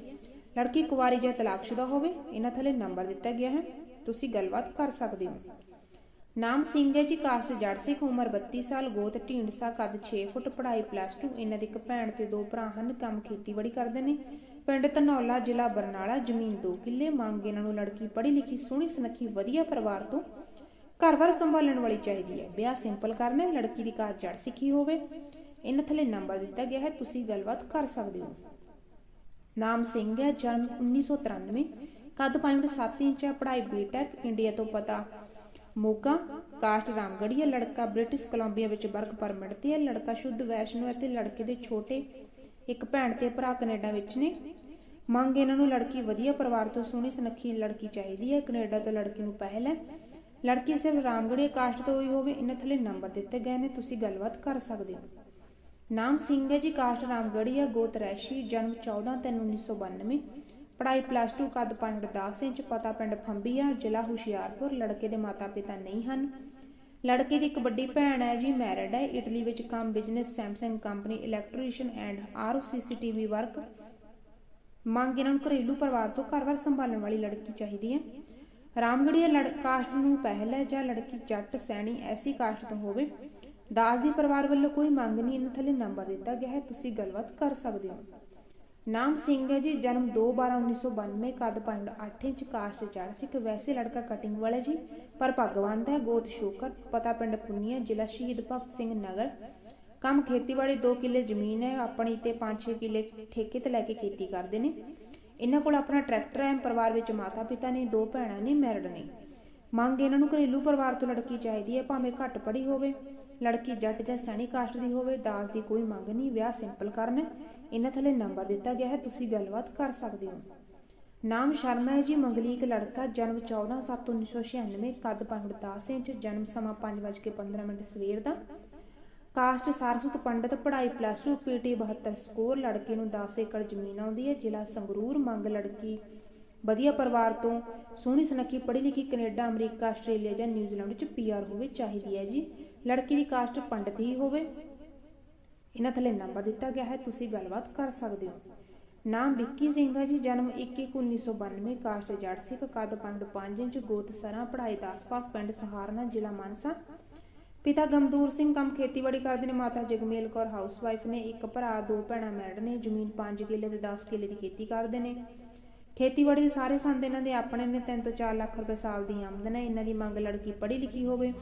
ਲੜਕੀ ਕੁਵਾਰੀ ਜਾਂ ਤਲਾਕਸ਼ੁਦਾ ਹੋਵੇ, ਇਹਨਾਂ ਥੱਲੇ ਨੰਬਰ ਦਿੱਤਾ ਗਿਆ ਹੈ। ਤੁਸੀਂ ਗੱਲਬਾਤ ਕਰ ਸਕਦੇ ਹੋ। ਨਾਮ ਸਿੰਘ ਹੈ ਜੀ ਕਾਸਟ ਜੜ ਸਿੱਖ, ਉਮਰ 32 ਸਾਲ, ਗੋਤ, ਢੀਂਡਸਾ, ਕੱਦ 6 ਫੁੱਟ, ਪੜ੍ਹਾਈ ਪਲੱਸ 2 ਇਹਨਾਂ ਦੇ ਇੱਕ ਭੈਣ ਤੇ ਦੋ ਭਰਾ ਹਨ, ਕੰਮ ਖੇਤੀਬਾੜੀ ਕਰਦੇ ਨੇ। ਪਿੰਡ ਧਨੌਲਾ, ਜ਼ਿਲ੍ਹਾ ਬਰਨਾਲਾ, ਜ਼ਮੀਨ 2 ਕਿੱਲੇ, ਮੰਗ ਇਹਨਾਂ ਨੂੰ ਲੜਕੀ ਪੜ੍ਹੀ ਲਿਖੀ, ਸੋਹਣੀ ਸੁਨੱਖੀ, ਵਧੀਆ ਪਰਿਵਾਰ ਤੋਂ ਘਰ-ਬਾਰ ਸੰਭਾਲਣ ਵਾਲੀ ਚਾਹੀਦੀ ਹੈ। ਵਿਆਹ ਸਿੰਪਲ ਕਰਨਾ ਹੈ, ਲੜਕੀ ਦੀ ਕਾਸਟ ਜੜ ਸਿੱਖੀ ਹੋਵੇ। ਇਹਨਾਂ ਥੱਲੇ ਨੰਬਰ ਦਿੱਤਾ ਗਿਆ ਹੈ, ਤੁਸੀਂ ਗੱਲਬਾਤ ਕਰ ਸਕਦੇ ਹੋ। ਨਾਮ ਸਿੰਘ ਹੈ, ਜਨਮ 1993 ਕੱਦ 5.7 ਇੰਚ ਹੈ, ਪੜ੍ਹਾਈ ਬੀਟੈਕ ਇੰਡੀਆ ਤੋਂ ਪਤਾ ਮੋਗਾ, ਕਾਸਟ ਰਾਮਗੜੀਆ ਲੜਕਾ ਬ੍ਰਿਟਿਸ਼ ਕੋਲੰਬੀਆ ਵਿੱਚ ਵਰਕ ਪਰਮਿਟ ਤੇ ਹੈ, ਲੜਕਾ ਸ਼ੁੱਧ ਵੈਸ਼ਨੂ ਹੈ ਲੜਕੇ ਦੇ ਛੋਟੇ ਇੱਕ ਭੈਣ ਤੇ ਭਰਾ ਕੈਨੇਡਾ ਵਿੱਚ ਨੇ। ਮੰਗ ਇਹਨਾਂ ਨੂੰ ਲੜਕੀ ਵਧੀਆ ਪਰਿਵਾਰ ਤੋਂ ਸੋਹਣੀ ਸੁਨੱਖੀ ਲੜਕੀ ਚਾਹੀਦੀ ਹੈ, ਕੈਨੇਡਾ ਤੋਂ ਲੜਕੀ ਨੂੰ ਪਹਿਲ ਹੈ। ਲੜਕੀ ਸਿਰਫ ਰਾਮਗੜੀਆ ਕਾਸਟ ਤੋਂ ਹੋਈ ਹੋਵੇ, ਇਹਨਾਂ ਥੱਲੇ ਨੰਬਰ ਦਿੱਤੇ ਗਏ ਨੇ, ਤੁਸੀਂ ਗੱਲਬਾਤ ਕਰ ਸਕਦੇ ਹੋ। ਨਾਮ ਸਿੰਘ ਹੈ ਜੀ, ਕਾਸਟ ਰਾਮਗੜੀਆ ਗੋਤ ਰੈਸ਼ੀ, ਜਨਮ 14 3 1992 ਪੜ੍ਹਾਈ ਪਲੱਸ 2 ਕੱਦ 5.10 ਇੰਚ ਪਤਾ ਪਿੰਡ ਫੰਬੀਆ, ਜ਼ਿਲ੍ਹਾ ਹੁਸ਼ਿਆਰਪੁਰ, ਲੜਕੇ ਦੇ ਮਾਤਾ-ਪਿਤਾ ਨਹੀਂ ਹਨ। ਲੜਕੇ ਦੀ ਇੱਕ ਵੱਡੀ ਭੈਣ ਹੈ ਜੀ ਮੈਰਿਡ ਹੈ। ਇਟਲੀ ਵਿੱਚ ਕੰਮ business Samsung company electrician and R O C C T V work ਮੰਗ ਇਹਨਾਂ ਨੂੰ ਘਰੇਲੂ ਪਰਿਵਾਰ ਤੋਂ ਘਰ-ਬਾਰ ਸੰਭਾਲਣ ਵਾਲੀ ਲੜਕੀ ਚਾਹੀਦੀ ਹੈ। ਰਾਮਗੜੀਆ ਲੜ ਕਾਸਟ ਨੂੰ ਪਹਿਲ ਹੈ ਜਾਂ ਲੜਕੀ ਜੱਟ, ਸੈਣੀ, ਐਸੀ ਕਾਸਟ ਤੋਂ ਹੋਵੇ। ਦਾਸ ਦੀ ਪਰਿਵਾਰ ਵੱਲੋਂ ਕੋਈ ਮੰਗ ਨਹੀਂ, ਇਹਨਾਂ ਥੱਲੇ ਨੰਬਰ ਦਿੱਤਾ ਗਿਆ ਹੈ। ਤੁਸੀਂ ਗੱਲਬਾਤ ਕਰ ਸਕਦੇ ਹੋ। ਨਾਮ ਸਿੰਘ ਹੈ ਜੀ, ਜਨਮ 2/12/1992 ਕੱਦ 5.8 ਇੰਚ ਕਾਸਟ ਚੜ ਸਿੱਖ, ਵੈਸੇ ਲੜਕਾ ਕਟਿੰਗ ਵਾਲਾ ਜੀ, ਪਰ ਭਗਵੰਤ ਹੈ, ਗੋਤ ਸ਼ੋਕਰ, ਪਤਾ ਪਿੰਡ ਪੁੰਨੀਆ, ਜ਼ਿਲ੍ਹਾ ਸ਼ਹੀਦ ਭਗਤ ਸਿੰਘ ਨਗਰ। ਕੰਮ ਖੇਤੀਬਾੜੀ 2 ਕਿੱਲੇ ਜ਼ਮੀਨ ਹੈ, ਆਪਣੀ ਤੇ 5-6 ਕਿੱਲੇ ਠੇਕੇ ਤੇ ਲੈ ਕੇ ਖੇਤੀ ਕਰਦੇ ਨੇ। ਇਹਨਾਂ ਕੋਲ ਆਪਣਾ ਟਰੈਕਟਰ ਹੈ, ਪਰਿਵਾਰ ਵਿੱਚ ਮਾਤਾ ਪਿਤਾ ਨੇ, ਦੋ ਭੈਣਾਂ ਨੇ ਮੈਰਿਡ ਨੇ। ਮੰਗ ਇਹਨਾਂ ਨੂੰ ਘਰੇਲੂ ਪਰਿਵਾਰ ਤੋਂ ਲੜਕੀ ਚਾਹੀਦੀ ਹੈ, ਭਾਵੇਂ ਘੱਟ ਪੜ੍ਹੀ ਹੋਵੇ। ਲੜਕੀ ਜੱਟ ਜਾਂ ਸੈਣੀ ਕਾਸਟ ਦੀ ਹੋਵੇ ਦਾਜ ਦੀ ਕੋਈ ਮੰਗ ਨਹੀਂ, ਵਿਆਹ ਸਿੰਪਲ ਕਰਨਾ। ਇਹਨਾਂ ਥੱਲੇ ਨੰਬਰ ਦਿੱਤਾ ਗਿਆ ਹੈ, ਤੁਸੀਂ ਗੱਲਬਾਤ ਕਰ ਸਕਦੇ ਹੋ। ਨਾਮ ਸ਼ਰਮਾ ਹੈ ਜੀ, ਮੰਗਲੀਕ ਲੜਕਾ, ਜਨਮ 14/7/1996 ਕੱਦ 5.10 ਇੰਚ, ਜਨਮ ਸਮਾਂ 5:15 ਸਵੇਰ ਦਾ। ਕਾਸਟ ਸਾਰਸੁਤ ਪੰਡਤ, ਪੜ੍ਹਾਈ ਪਲੱਸ 2 ਪੀਟੀ 72 ਸਕੋਰ, ਲੜਕੇ ਨੂੰ 10 ਏਕੜ ਜ਼ਮੀਨ ਆਉਂਦੀ ਹੈ। ਜ਼ਿਲ੍ਹਾ ਸੰਗਰੂਰ, ਮੰਗ ਲੜਕੀ, ਵਧੀਆ ਪਰਿਵਾਰ ਤੋਂ ਸੋਹਣੀ ਸੁਨੱਖੀ ਪੜ੍ਹੀ ਲਿਖੀ ਕੈਨੇਡਾ, ਅਮਰੀਕਾ, ਆਸਟ੍ਰੇਲੀਆ ਜਾਂ ਨਿਊਜ਼ੀਲੈਂਡ ਵਿੱਚ ਪੀਆਰ ਹੋਵੇ ਚਾਹੀਦੀ ਹੈ ਜੀ। ਲੜਕੀ ਦੀ ਕਾਸਟ ਪੰਡਤ ਹੀ ਹੋਵੇ। ਇਹਨਾਂ ਥੱਲੇ ਨੰਬਰ ਦਿੱਤਾ ਗਿਆ ਹੈ, ਤੁਸੀਂ ਗੱਲਬਾਤ ਕਰ ਸਕਦੇ ਹੋ। ਨਾਮ ਵਿੱਕੀ ਸਿੰਘ ਹੈ ਜੀ, ਜਨਮ 21/1992 ਕਾਸਟ ਜੱਟ ਸਿੱਖ, ਕੱਦ 5.5 ਇੰਚ, ਗੋਤ ਸਰਾਂ, ਪੜ੍ਹਾਈ ਦਾ ਆਸ-ਪਾਸ ਪਿੰਡ ਸਹਾਰਨਾ, ਜ਼ਿਲ੍ਹਾ ਮਾਨਸਾ। ਪਿਤਾ ਗਮਦੂਰ ਸਿੰਘ, ਕੰਮ ਖੇਤੀਬਾੜੀ ਕਰਦੇ ਨੇ, ਮਾਤਾ ਜਗਮੇਲ ਕੌਰ, ਹਾਊਸਵਾਈਫ ਨੇ, ਇੱਕ ਭਰਾ, ਦੋ ਭੈਣਾਂ ਮੈਰਿਡ ਨੇ, ਜ਼ਮੀਨ 5 ਕਿੱਲੇ ਤੇ 10 ਕਿੱਲੇ ਦੀ ਖੇਤੀ ਕਰਦੇ ਨੇ। ਖੇਤੀਬਾੜੀ ਦੇ ਸਾਰੇ ਸੰਦ ਇਹਨਾਂ ਦੇ ਆਪਣੇ ਨੇ 3 ਤੋਂ 4 ਲੱਖ ਰੁਪਏ ਸਾਲ ਦੀ ਆਮਦਨ ਹੈ, ਇਹਨਾਂ ਦੀ ਮੰਗ ਲੜਕੀ ਪੜ੍ਹੀ ਲਿਖੀ ਹੋਵੇ।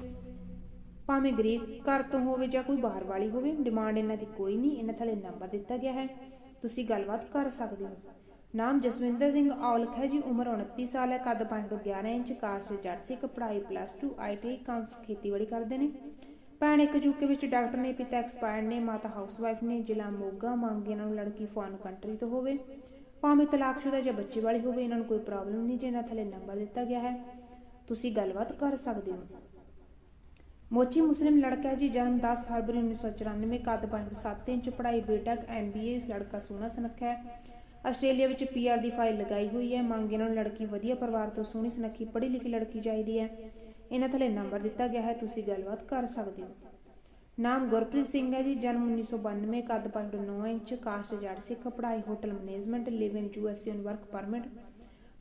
ਭਾਵੇਂ ਗਰੀਬ ਘਰ ਤੋਂ ਹੋਵੇ ਜਾਂ ਕੋਈ ਬਾਹਰ ਵਾਲੀ ਹੋਵੇ ਡਿਮਾਂਡ ਇਹਨਾਂ ਦੀ ਕੋਈ ਨਹੀਂ, ਇਹਨਾਂ ਥੱਲੇ ਨੰਬਰ ਦਿੱਤਾ ਗਿਆ ਹੈ। ਤੁਸੀਂ ਗੱਲਬਾਤ ਕਰ ਸਕਦੇ ਹੋ। ਨਾਮ ਜਸਵਿੰਦਰ ਸਿੰਘ ਔਲਖ ਹੈ ਜੀ, ਉਮਰ 29 ਸਾਲ ਹੈ, ਕੱਦ 5 ਤੋਂ 11 ਇੰਚ ਕਾਸਟ ਜੱਟ ਸਿੱਖ, ਪੜ੍ਹਾਈ ਪਲੱਸ 2 ਆਈਟੀ ਕੰਮ ਖੇਤੀਬਾੜੀ ਕਰਦੇ ਨੇ। ਭੈਣ ਇੱਕ ਯੂਕੇ ਵਿੱਚ ਡਾਕਟਰ ਨੇ, ਪਿਤਾ ਐਕਸਪਾਇਰਡ ਨੇ, ਮਾਤਾ ਹਾਊਸਵਾਈਫ ਨੇ, ਜ਼ਿਲ੍ਹਾ ਮੋਗਾ ਮੰਗ ਇਹਨਾਂ ਨੂੰ ਲੜਕੀ ਫੋਰਨ ਕੰਟਰੀ ਤੋਂ ਹੋਵੇ। ਭਾਵੇਂ ਤਲਾਕਸ਼ੁਦਾ ਜਾਂ ਬੱਚੇ ਵਾਲੀ ਹੋਵੇ, ਇਹਨਾਂ ਨੂੰ ਕੋਈ ਪ੍ਰੋਬਲਮ ਨਹੀਂ ਜੇ ਇਹਨਾਂ ਥੱਲੇ ਨੰਬਰ ਦਿੱਤਾ ਗਿਆ ਹੈ। ਤੁਸੀਂ ਗੱਲਬਾਤ ਕਰ ਸਕਦੇ ਹੋ। ਮੋਚੀ ਮੁਸਲਿਮ ਲੜਕਾ ਹੈ ਜੀ, ਜਨਮ 10 ਫਰਵਰੀ 1994 ਕੱਦ 5.7 ਇੰਚ, ਪੜ੍ਹਾਈ ਬੀਟੈਕ ਐਮਬੀਏ ਲੜਕਾ ਸੋਹਣਾ ਸੁਨੱਖਾ ਹੈ। ਆਸਟ੍ਰੇਲੀਆ ਵਿੱਚ ਪੀਆਰ ਦੀ ਫਾਈਲ ਲਗਾਈ ਹੋਈ ਹੈ। ਮੰਗ ਇਹਨਾਂ ਨੂੰ ਲੜਕੀ ਵਧੀਆ ਪਰਿਵਾਰ ਤੋਂ ਸੋਹਣੀ ਸੁਨੱਖੀ ਪੜ੍ਹੀ ਲਿਖੀ ਲੜਕੀ ਚਾਹੀਦੀ ਹੈ। ਇਹਨਾਂ ਥੱਲੇ ਨੰਬਰ ਦਿੱਤਾ ਗਿਆ ਹੈ, ਤੁਸੀਂ ਗੱਲਬਾਤ ਕਰ ਸਕਦੇ ਹੋ। ਨਾਮ ਗੁਰਪ੍ਰੀਤ ਸਿੰਘ ਹੈ ਜੀ, ਜਨਮ 1992 ਕੱਦ 5.9 ਇੰਚ, ਕਾਸਟ ਜੱਟ ਸਿੱਖ, ਪੜ੍ਹਾਈ hotel management live in U S A on work permit.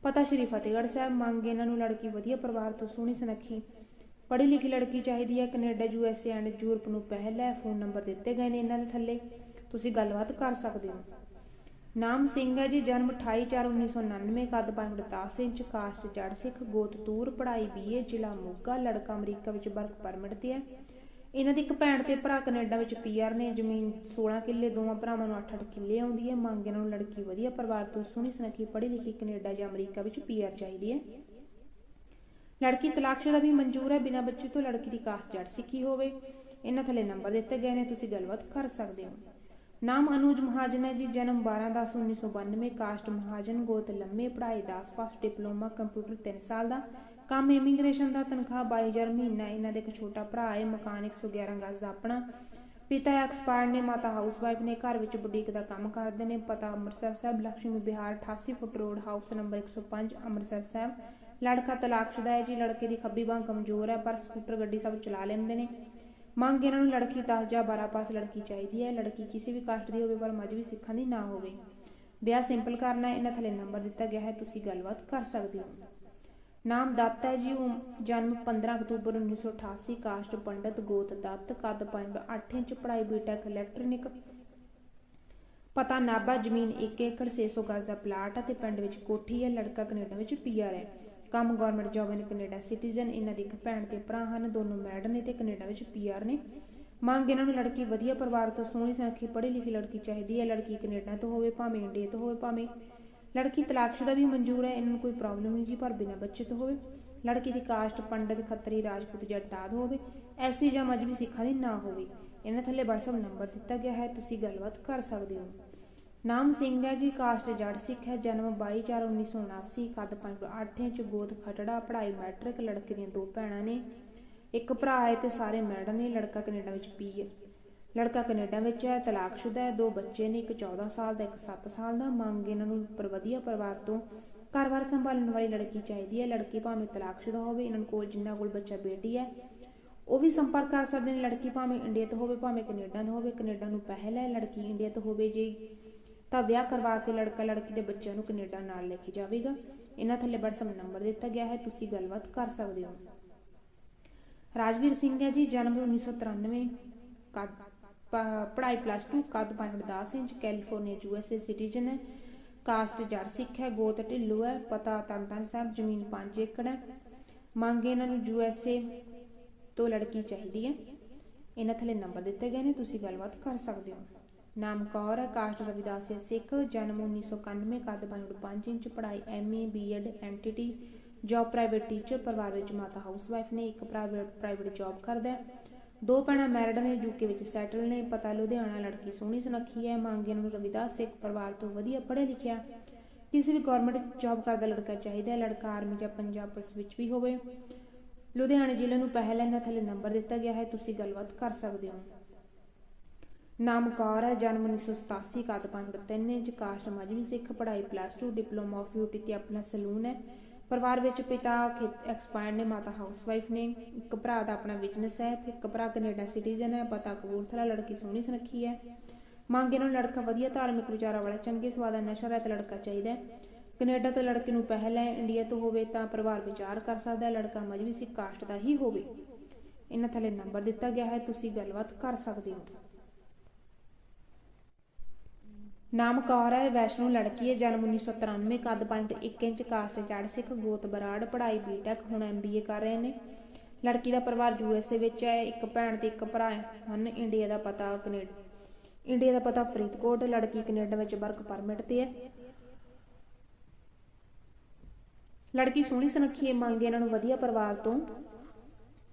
ਪਤਾ ਸ਼੍ਰੀ ਫਤਿਹਗੜ੍ਹ ਸਾਹਿਬ, ਮੰਗ ਇਹਨਾਂ ਨੂੰ ਲੜਕੀ ਵਧੀਆ ਪਰਿਵਾਰ ਤੋਂ ਸੋਹਣੀ ਸੁਨੱਖੀ ਪੜ੍ਹੀ ਲਿਖੀ ਲੜਕੀ ਚਾਹੀਦੀ ਹੈ ਕੈਨੇਡਾ ਯੂਐਸਏ ਐਂਡ ਯੂਰਪ ਨੂੰ ਪਹਿਲ ਹੈ ਫੋਨ ਨੰਬਰ ਦਿੱਤੇ ਗਏ ਨੇ ਇਹਨਾਂ ਦੇ ਥੱਲੇ। ਤੁਸੀਂ ਗੱਲਬਾਤ ਕਰ ਸਕਦੇ ਹੋ। ਨਾਮ ਸਿੰਘ ਹੈ ਜੀ, ਜਨਮ 28/4/1999 ਕੱਦ 5.10 ਇੰਚ ਕਾਸਟ ਜੜ ਸਿੱਖ, ਗੋਤ ਤੂਰ, ਪੜ੍ਹਾਈ ਬੀਏ ਜ਼ਿਲ੍ਹਾ ਮੋਗਾ, ਲੜਕਾ ਅਮਰੀਕਾ ਵਿੱਚ ਵਰਕ ਪਰਮਿਟ ਤੇ ਹੈ। ਇਹਨਾਂ ਦੀ ਇੱਕ ਭੈਣ ਤੇ ਭਰਾ ਕੈਨੇਡਾ ਵਿੱਚ ਪੀਆਰ ਨੇ, ਜ਼ਮੀਨ 16 ਕਿੱਲੇ, ਦੋਵਾਂ ਭਰਾਵਾਂ ਨੂੰ 8-8 ਕਿੱਲੇ ਆਉਂਦੀ ਹੈ। ਮੰਗ ਇਹਨਾਂ ਨੂੰ ਲੜਕੀ ਵਧੀਆ ਪਰਿਵਾਰ ਤੋਂ ਸੋਹਣੀ ਸੁਨੱਖੀ ਪੜ੍ਹੀ ਲਿਖੀ ਕੈਨੇਡਾ ਜਾਂ ਅਮਰੀਕਾ ਵਿੱਚ ਪੀਆਰ ਚਾਹੀਦੀ ਹੈ। ਲੜਕੀ ਤਲਾਕਸ਼ੁਦਾ ਵੀ ਮਨਜ਼ੂਰ ਹੈ, ਬਿਨਾਂ ਬੱਚੇ ਤੋਂ ਲੜਕੀ ਦੀ ਕਾਸਟ ਜੱਟ ਸਿੱਖੀ ਹੋਵੇ। ਇਹਨਾਂ ਥੱਲੇ ਨੰਬਰ ਦਿੱਤੇ ਗਏ ਨੇ, ਤੁਸੀਂ ਗੱਲਬਾਤ ਕਰ ਸਕਦੇ ਹੋ। ਨਾਮ ਅਨੂਜ ਮਹਾਜਨ ਹੈ ਜੀ, ਜਨਮ 12/10/1992 ਕਾਸਟ ਮਹਾਜਨ, ਗੋਤ ਲੰਮੇ, ਪੜ੍ਹਾਈ 10 ਪਾਸ ਡਿਪਲੋਮਾ, ਕੰਪਿਊਟਰ 3 ਸਾਲ ਦਾ। ਕੰਮ ਇਮੀਗ੍ਰੇਸ਼ਨ ਦਾ, ਤਨਖਾਹ 22000 ਮਹੀਨਾ, ਇਹਨਾਂ ਦੇ ਇੱਕ ਛੋਟਾ ਭਰਾ ਹੈ, ਮਕਾਨ 111 ਗਜ਼ ਦਾ ਆਪਣਾ। ਪਿਤਾ ਐਕਸਪਾਇਰ ਨੇ, ਮਾਤਾ ਹਾਊਸਵਾਈਫ ਨੇ, ਘਰ ਵਿੱਚ ਬੁਟੀਕ ਦਾ ਕੰਮ ਕਰਦੇ ਨੇ। ਪਤਾ Amritsar Sahib Lakshmi Vihar 88 foot road, house number 105 Amritsar Sahib. ਲੜਕਾ ਤਲਾਕਸ਼ੁਦਾ ਹੈ ਜੀ, ਲੜਕੇ ਦੀ ਖੱਬੀ ਬਾਂਹ ਕਮਜ਼ੋਰ ਹੈ, ਪਰ ਸਕੂਟਰ ਗੱਡੀ ਸਭ ਚਲਾ ਲੈਂਦੇ ਨੇ। ਮੰਗ ਇਹਨਾਂ ਨੂੰ ਲੜਕੀ 10 ਜਾਂ 12 ਪਾਸ ਲੜਕੀ ਚਾਹੀਦੀ ਹੈ। ਲੜਕੀ ਕਿਸੇ ਵੀ ਕਾਸਟ ਦੀ ਹੋਵੇ, ਪਰ ਮਜਬੀ ਸਿੱਖਾਂ ਦੀ ਨਾ ਹੋਵੇ। ਵਿਆਹ ਸਿੰਪਲ ਕਰਨਾ ਹੈ, ਇਹਨਾਂ ਥੱਲੇ ਨੰਬਰ ਦਿੱਤਾ ਗਿਆ ਹੈ, ਤੁਸੀਂ ਗੱਲਬਾਤ ਕਰ ਸਕਦੇ ਹੋ। ਨਾਮ ਦੱਤ ਹੈ ਜੀ ਉਮ- ਜਨਮ 15 ਅਕਤੂਬਰ 1988 ਕਾਸਟ ਪੰਡਤ ਗੋਤ ਦੱਤ, ਕੱਦ 5.8 ਇੰਚ, ਪੜ੍ਹਾਈ ਬੀਟੈਕ ਇਲੈਕਟ੍ਰੋਨਿਕ ਪਤਾ ਨਾਬਾ ਜ਼ਮੀਨ 1 ਏਕੜ 600 ਗਜ਼ ਦਾ ਪਲਾਟ ਹੈ ਤੇ ਪਿੰਡ ਵਿੱਚ ਕੋਠੀ ਹੈ, ਲੜਕਾ ਕੈਨੇਡਾ ਵਿੱਚ ਪੀਆਰ ਹੈ। ਕੰਮ government job in Canada citizen ਇਹਨਾਂ ਦੇ ਇੱਕ ਭੈਣ ਤੇ ਭਰਾ ਹਨ, ਦੋਨੋਂ ਮੈਡ ਨੇ ਤੇ ਕੈਨੇਡਾ ਵਿੱਚ ਪੀਆਰ ਨੇ। ਮੰਗ ਇਹਨਾਂ ਨੂੰ ਲੜਕੀ ਵਧੀਆ ਪਰਿਵਾਰ ਤੋਂ ਸੋਹਣੀ ਸੁਨੱਖੀ ਪੜ੍ਹੀ ਲਿਖੀ ਲੜਕੀ ਚਾਹੀਦੀ ਹੈ, ਲੜਕੀ ਕੈਨੇਡਾ ਤੋਂ ਹੋਵੇ ਭਾਵੇਂ ਇੰਡੀਆ ਤੋਂ ਹੋਵੇ ਭਾਵੇਂ ਲੜਕੀ ਤਲਾਕਸ਼ੁਦਾ ਵੀ ਮਨਜ਼ੂਰ ਹੈ, ਇਹਨਾਂ ਨੂੰ ਕੋਈ ਪ੍ਰੋਬਲਮ ਨਹੀਂ ਜੀ, ਪਰ ਬਿਨਾਂ ਬੱਚੇ ਤੋਂ ਹੋਵੇ। ਲੜਕੀ ਦੀ ਕਾਸਟ ਪੰਡਤ, ਖੱਤਰੀ, ਰਾਜਪੂਤ ਜਾਂ ਆਦਿ ਹੋਵੇ, ਐਸੀ ਜਾਂ ਮਜਬੀ ਸਿੱਖਾਂ ਦੀ ਨਾ ਹੋਵੇ। ਇਹਨਾਂ ਥੱਲੇ WhatsApp ਨੰਬਰ ਦਿੱਤਾ ਗਿਆ ਹੈ, ਤੁਸੀਂ ਗੱਲਬਾਤ ਕਰ ਸਕਦੇ ਹੋ। ਨਾਮ ਸਿੰਘ ਹੈ ਜੀ, ਕਾਸਟ ਜੜ ਸਿੱਖ ਹੈ, ਜਨਮ 22/4/1979 ਕੱਦ 5.8 ਇੰਚ, ਗੋਦ ਖਟੜਾ, ਪੜ੍ਹਾਈ ਮੈਟ੍ਰਿਕ, ਲੜਕੇ ਦੀਆਂ ਦੋ ਭੈਣਾਂ ਨੇ, ਇੱਕ ਭਰਾ ਹੈ ਤੇ ਸਾਰੇ ਮੈਰਿਡ ਨੇ, ਲੜਕਾ ਕੈਨੇਡਾ ਵਿੱਚ ਪੀ ਹੈ। ਲੜਕਾ ਕੈਨੇਡਾ ਵਿੱਚ ਹੈ, ਤਲਾਕਸ਼ੁਦਾ ਹੈ, ਦੋ ਬੱਚੇ ਨੇ, ਇੱਕ 14 ਸਾਲ ਦਾ, ਇੱਕ 7 ਸਾਲ ਦਾ, ਮੰਗ ਇਹਨਾਂ ਨੂੰ ਪਰ ਵਧੀਆ ਪਰਿਵਾਰ ਤੋਂ ਘਰ-ਬਾਰ ਸੰਭਾਲਣ ਵਾਲੀ ਲੜਕੀ ਚਾਹੀਦੀ ਹੈ। ਲੜਕੀ ਭਾਵੇਂ ਤਲਾਕਸ਼ੁਦਾ ਹੋਵੇ, ਇਹਨਾਂ ਕੋਲ ਜਿੰਨਾ ਕੋਲ ਬੱਚਾ ਬੇਟੀ ਹੈ, ਉਹ ਵੀ ਸੰਪਰਕ ਕਰ ਸਕਦੇ ਨੇ। ਲੜਕੀ ਭਾਵੇਂ ਇੰਡੀਆ ਤੋਂ ਹੋਵੇ, ਭਾਵੇਂ ਕੈਨੇਡਾ ਤੋਂ ਹੋਵੇ, ਕੈਨੇਡਾ ਨੂੰ ਪਹਿਲ ਹੈ। ਲੜਕੀ ਇੰਡੀਆ ਤੋਂ ਹੋਵੇ ਜੇ ਤਾਂ ਵਿਆਹ ਕਰਵਾ ਕੇ ਲੜਕਾ ਲੜਕੀ ਦੇ ਬੱਚਿਆਂ ਨੂੰ ਕੈਨੇਡਾ ਨਾਲ ਲੈ ਕੇ ਜਾਵੇਗਾ। ਇਹਨਾਂ ਥੱਲੇ WhatsApp ਨੰਬਰ ਦਿੱਤਾ ਗਿਆ ਹੈ, ਤੁਸੀਂ ਗੱਲਬਾਤ ਕਰ ਸਕਦੇ ਹੋ। ਰਾਜਵੀਰ ਸਿੰਘ ਹੈ ਜੀ, ਜਨਮ 1993 ਕੱਦ ਪੜ੍ਹਾਈ ਪਲੱਸ 2 ਕੱਦ 5.10 ਇੰਚ ਕੈਲੀਫੋਰਨੀਆ ਯੂਐਸਏ ਸਿਟੀਜ਼ਨ ਹੈ। ਕਾਸਟ ਜੜ ਸਿੱਖ ਹੈ, ਗੋਤ ਢਿੱਲੂ ਹੈ, ਪਤਾ ਤਨਤਨ ਸਾਹਿਬ, ਜ਼ਮੀਨ 5 ਏਕੜ ਹੈ। ਮੰਗ ਇਹਨਾਂ ਨੂੰ ਯੂਐਸਏ ਤੋਂ ਲੜਕੀ ਚਾਹੀਦੀ ਹੈ। ਇਹਨਾਂ ਥੱਲੇ ਨੰਬਰ ਦਿੱਤੇ ਗਏ ਨੇ, ਤੁਸੀਂ ਗੱਲਬਾਤ ਕਰ ਸਕਦੇ ਹੋ। ਨਾਮ ਕੌਰ ਹੈ, ਕਾਸਟ ਰਵਿਦਾਸ ਹੈ, ਸਿੱਖ, ਜਨਮ 1991 ਕੱਦ 5 ਇੰਚ, ਪੜ੍ਹਾਈ MA BEd MTT job private teacher ਪਰਿਵਾਰ ਵਿੱਚ ਮਾਤਾ ਹਾਊਸਵਾਈਫ ਨੇ, ਇੱਕ ਪ੍ਰਾਈਵੇਟ ਪ੍ਰਾਈਵੇਟ ਜੌਬ ਕਰਦਾ ਦੋ ਭੈਣਾਂ ਮੈਰਿਡ ਨੇ ਯੂਕੇ ਵਿੱਚ ਸੈਟਲ ਨੇ, ਪਤਾ ਲੁਧਿਆਣਾ ਲੜਕੀ ਸੋਹਣੀ ਸੁਨੱਖੀ ਹੈ ਮੰਗ ਇਹਨਾਂ ਨੂੰ ਰਵਿਦਾਸ ਸਿੱਖ ਪਰਿਵਾਰ ਤੋਂ ਵਧੀਆ ਪੜ੍ਹਿਆ ਲਿਖਿਆ ਕਿਸੇ ਵੀ ਗਵਰਨਮੈਂਟ ਜੌਬ ਕਰਦਾ ਲੜਕਾ ਚਾਹੀਦਾ ਹੈ, ਲੜਕਾ ਆਰਮੀ ਜਾਂ ਪੰਜਾਬ ਪੁਲਿਸ ਵਿੱਚ ਵੀ ਹੋਵੇ। ਲੁਧਿਆਣਾ ਜ਼ਿਲ੍ਹੇ ਨੂੰ ਪਹਿਲਾ ਇਹਨਾਂ ਥੱਲੇ ਨੰਬਰ ਦਿੱਤਾ ਗਿਆ ਹੈ, ਤੁਸੀਂ ਗੱਲਬਾਤ ਕਰ ਸਕਦੇ ਹੋ। ਨਾਮ ਕੌਰ ਹੈ, ਜਨਮ 1987 ਕੱਦ 5 ਇੰਚ, ਕਾਸਟ ਮਜਬੀ ਸਿੱਖ, ਪੜ੍ਹਾਈ ਪਲੱਸ 2 ਡਿਪਲੋਮਾ ਆਫ ਬਿਊਟੀ ਤੇ ਆਪਣਾ ਸਲੂਨ ਹੈ। ਪਰਿਵਾਰ ਵਿੱਚ ਪਿਤਾ ਐਕਸਪਾਇਰ ਨੇ, ਮਾਤਾ ਹਾਊਸਵਾਈਫ ਨੇ, ਇੱਕ ਭਰਾ ਦਾ ਆਪਣਾ ਬਿਜ਼ਨਸ ਹੈ। ਇੱਕ ਭਰਾ ਕੈਨੇਡਾ ਸਿਟੀਜ਼ਨ ਹੈ, ਪਤਾ ਕਪੂਰਥਲਾ, ਲੜਕੀ ਸੋਹਣੀ ਸੁਨੱਖੀ ਹੈ। ਮੰਗ ਇਹਨਾਂ ਨੂੰ ਲੜਕਾ ਵਧੀਆ ਧਾਰਮਿਕ ਵਿਚਾਰਾਂ ਵਾਲਾ, ਚੰਗੇ ਸਵਾਦ ਦਾ ਨਸ਼ਾ ਰਹਿਤ ਲੜਕਾ ਚਾਹੀਦਾ ਹੈ। ਕੈਨੇਡਾ ਤੋਂ ਲੜਕੇ ਨੂੰ ਪਹਿਲ ਹੈ, ਇੰਡੀਆ ਤੋਂ ਹੋਵੇ ਤਾਂ ਪਰਿਵਾਰ ਵਿਚਾਰ ਕਰ ਸਕਦਾ ਹੈ, ਲੜਕਾ ਮਜਬੀ ਸਿੱਖ, ਕਾਸਟ ਦਾ ਹੀ ਹੋਵੇ। ਇਹਨਾਂ ਥੱਲੇ ਨੰਬਰ ਦਿੱਤਾ ਗਿਆ ਹੈ, ਤੁਸੀਂ ਗੱਲਬਾਤ ਕਰ ਸਕਦੇ ਹੋ। ਨਾਮ ਕੌਰ ਹੈ, ਵੈਸ਼ਨੂ ਲੜਕੀ ਹੈ, ਜਨਮ 1993 ਕੱਦ 5.1 ਇੰਚ ਕਾਸਟ ਜੜ ਸਿੱਖ, ਗੋਤ ਬਰਾੜ, ਪੜ੍ਹਾਈ ਬੀਟੈਕ ਹੁਣ ਐਮਬੀਏ ਕਰ ਰਹੇ ਨੇ। ਲੜਕੀ ਦਾ ਪਰਿਵਾਰ ਯੂਐਸਏ ਵਿੱਚ ਹੈ, ਇੱਕ ਭੈਣ ਤੇ ਇੱਕ ਭਰਾ ਹਨ ਇੰਡੀਆ ਦਾ ਪਤਾ ਕੈਨੇਡਾ ਇੰਡੀਆ ਦਾ ਪਤਾ ਫਰੀਦਕੋਟ, ਲੜਕੀ ਕੈਨੇਡਾ ਵਿੱਚ ਵਰਕ ਪਰਮਿਟ ਤੇ ਹੈ। ਲੜਕੀ ਸੋਹਣੀ ਸੁਨੱਖੀ ਹੈ, ਮੰਗਦੇ ਇਹਨਾਂ ਨੂੰ ਵਧੀਆ ਪਰਿਵਾਰ ਤੋਂ,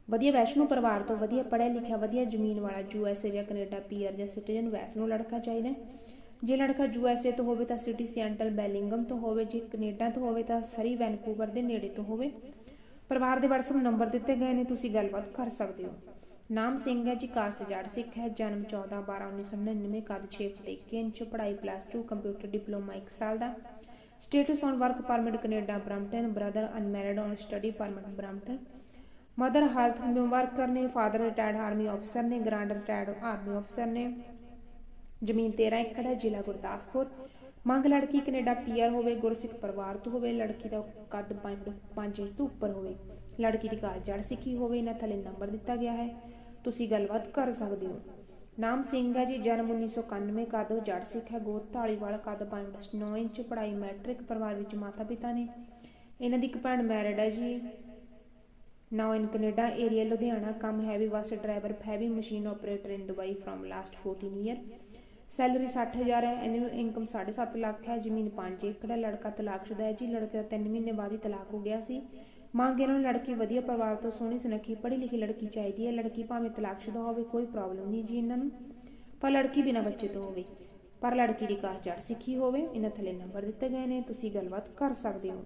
ਵਧੀਆ ਵੈਸ਼ਨੂ ਪਰਿਵਾਰ ਤੋਂ ਵਧੀਆ ਪੜ੍ਹਿਆ ਲਿਖਿਆ, ਵਧੀਆ ਜ਼ਮੀਨ ਵਾਲਾ ਯੂਐਸਏ ਜਾਂ ਕੈਨੇਡਾ ਪੀਆਰ ਜਾਂ ਸਿਟੀਜ਼ਨ ਵੈਸ਼ਨੂ ਲੜਕਾ ਚਾਹੀਦਾ ਹੈ। ਜੇ ਲੜਕਾ ਯੂਐਸਏ ਤੋਂ ਹੋਵੇ ਤਾਂ ਸਿਟੀ ਸੈਂਟਲ ਬੈਲਿੰਗਮ ਤੋਂ ਹੋਵੇ, ਜੇ ਕੈਨੇਡਾ ਤੋਂ ਹੋਵੇ ਤਾਂ ਸਰੀ ਵੈਨਕੂਵਰ ਦੇ ਨੇੜੇ ਤੋਂ ਹੋਵੇ। ਪਰਿਵਾਰ ਦੇ WhatsApp ਨੰਬਰ ਦਿੱਤੇ ਗਏ ਨੇ, ਤੁਸੀਂ ਗੱਲਬਾਤ ਕਰ ਸਕਦੇ ਹੋ। ਨਾਮ ਸਿੰਘ ਹੈ ਜੀ, ਕਾਸਟ ਜੜ ਸਿੱਖ ਹੈ, ਜਨਮ 14 12 1999 ਕੱਦ 6 ਫੁੱਟ 1 ਇੰਚ, ਪੜ੍ਹਾਈ ਪਲੱਸ 2 ਕੰਪਿਊਟਰ ਡਿਪਲੋਮਾ 1 ਸਾਲ ਦਾ। Status on work permit Canada Brampton brother unmarried on study permit Brampton mother health worker ਨੇ ਫਾਦਰ ਰਿਟਾਇਰਡ ਆਰਮੀ ਅਫਸਰ ਨੇ ਗ੍ਰਾਂਡ ਰਿਟਾਇਰਡ ਆਰਮੀ ਅਫਸਰ ਨੇ। ਜ਼ਮੀਨ 13 ਏਕੜ ਹੈ ਜ਼ਿਲ੍ਹਾ ਗੁਰਦਾਸਪੁਰ। ਮੰਗ ਲੜਕੀ ਕੈਨੇਡਾ ਪੀਆਰ ਹੋਵੇ, ਗੁਰਸਿੱਖ ਪਰਿਵਾਰ ਤੋਂ ਹੋਵੇ, ਲੜਕੀ ਦਾ ਕੱਦ 5 ਇੰਚ ਤੋਂ ਉੱਪਰ ਹੋਵੇ। ਲੜਕੀ ਦੀ ਕਾਜ ਜੜ ਸਿੱਖੀ ਹੋਵੇ, ਇਹਨਾਂ ਥੱਲੇ ਨੰਬਰ ਦਿੱਤਾ ਗਿਆ ਹੈ। ਤੁਸੀਂ ਗੱਲਬਾਤ ਕਰ ਸਕਦੇ ਹੋ। ਨਾਮ ਸਿੰਘ ਹੈ ਜੀ, ਜਨਮ 1991 ਕੱਦ ਜੜ ਸਿੱਖ ਹੈ। ਗੋਤ ਢਾਲੀਵਾਲ ਕੱਦ 5.9 ਇੰਚ, ਪੜ੍ਹਾਈ ਮੈਟ੍ਰਿਕ, ਪਰਿਵਾਰ ਵਿੱਚ ਮਾਤਾ ਪਿਤਾ ਨੇ। ਇਹਨਾਂ ਦੀ ਇੱਕ ਭੈਣ ਮੈਰਿਡ ਹੈ ਜੀ। Now in Canada area Ludhiana, ਕੰਮ heavy bus driver heavy machine operator in Dubai firm last 14 year salary 60000 ਹੈ ਐਨੂਅਲ ਇਨਕਮ 7.5 ਲੱਖ ਹੈ, ਜ਼ਮੀਨ 5 ਏਕੜ ਹੈ, ਲੜਕਾ ਤਲਾਕਸ਼ੁਦਾ ਹੈ ਜੀ, ਲੜਕੇ ਦਾ 3 ਮਹੀਨੇ ਬਾਅਦ ਹੀ ਤਲਾਕ ਹੋ ਗਿਆ ਸੀ। ਮੰਗ ਇਹਨਾਂ ਨੂੰ ਲੜਕੀ ਵਧੀਆ ਪਰਿਵਾਰ ਤੋਂ ਸੋਹਣੀ ਸੁਨੱਖੀ ਪੜ੍ਹੀ ਲਿਖੀ ਲੜਕੀ ਚਾਹੀਦੀ ਹੈ, ਲੜਕੀ ਭਾਵੇਂ ਤਲਾਕਸ਼ੁਦਾ ਹੋਵੇ, ਕੋਈ ਪ੍ਰੋਬਲਮ ਨਹੀਂ ਜੀ ਇਹਨਾਂ ਨੂੰ, ਪਰ ਲੜਕੀ ਬਿਨਾਂ ਬੱਚੇ ਤੋਂ ਹੋਵੇ, ਪਰ ਲੜਕੀ ਦੀ ਕਾਸ ਜੜ ਸਿੱਖੀ ਹੋਵੇ, ਇਹਨਾਂ ਥੱਲੇ ਨੰਬਰ ਦਿੱਤੇ ਗਏ ਨੇ, ਤੁਸੀਂ ਗੱਲਬਾਤ ਕਰ ਸਕਦੇ ਹੋ।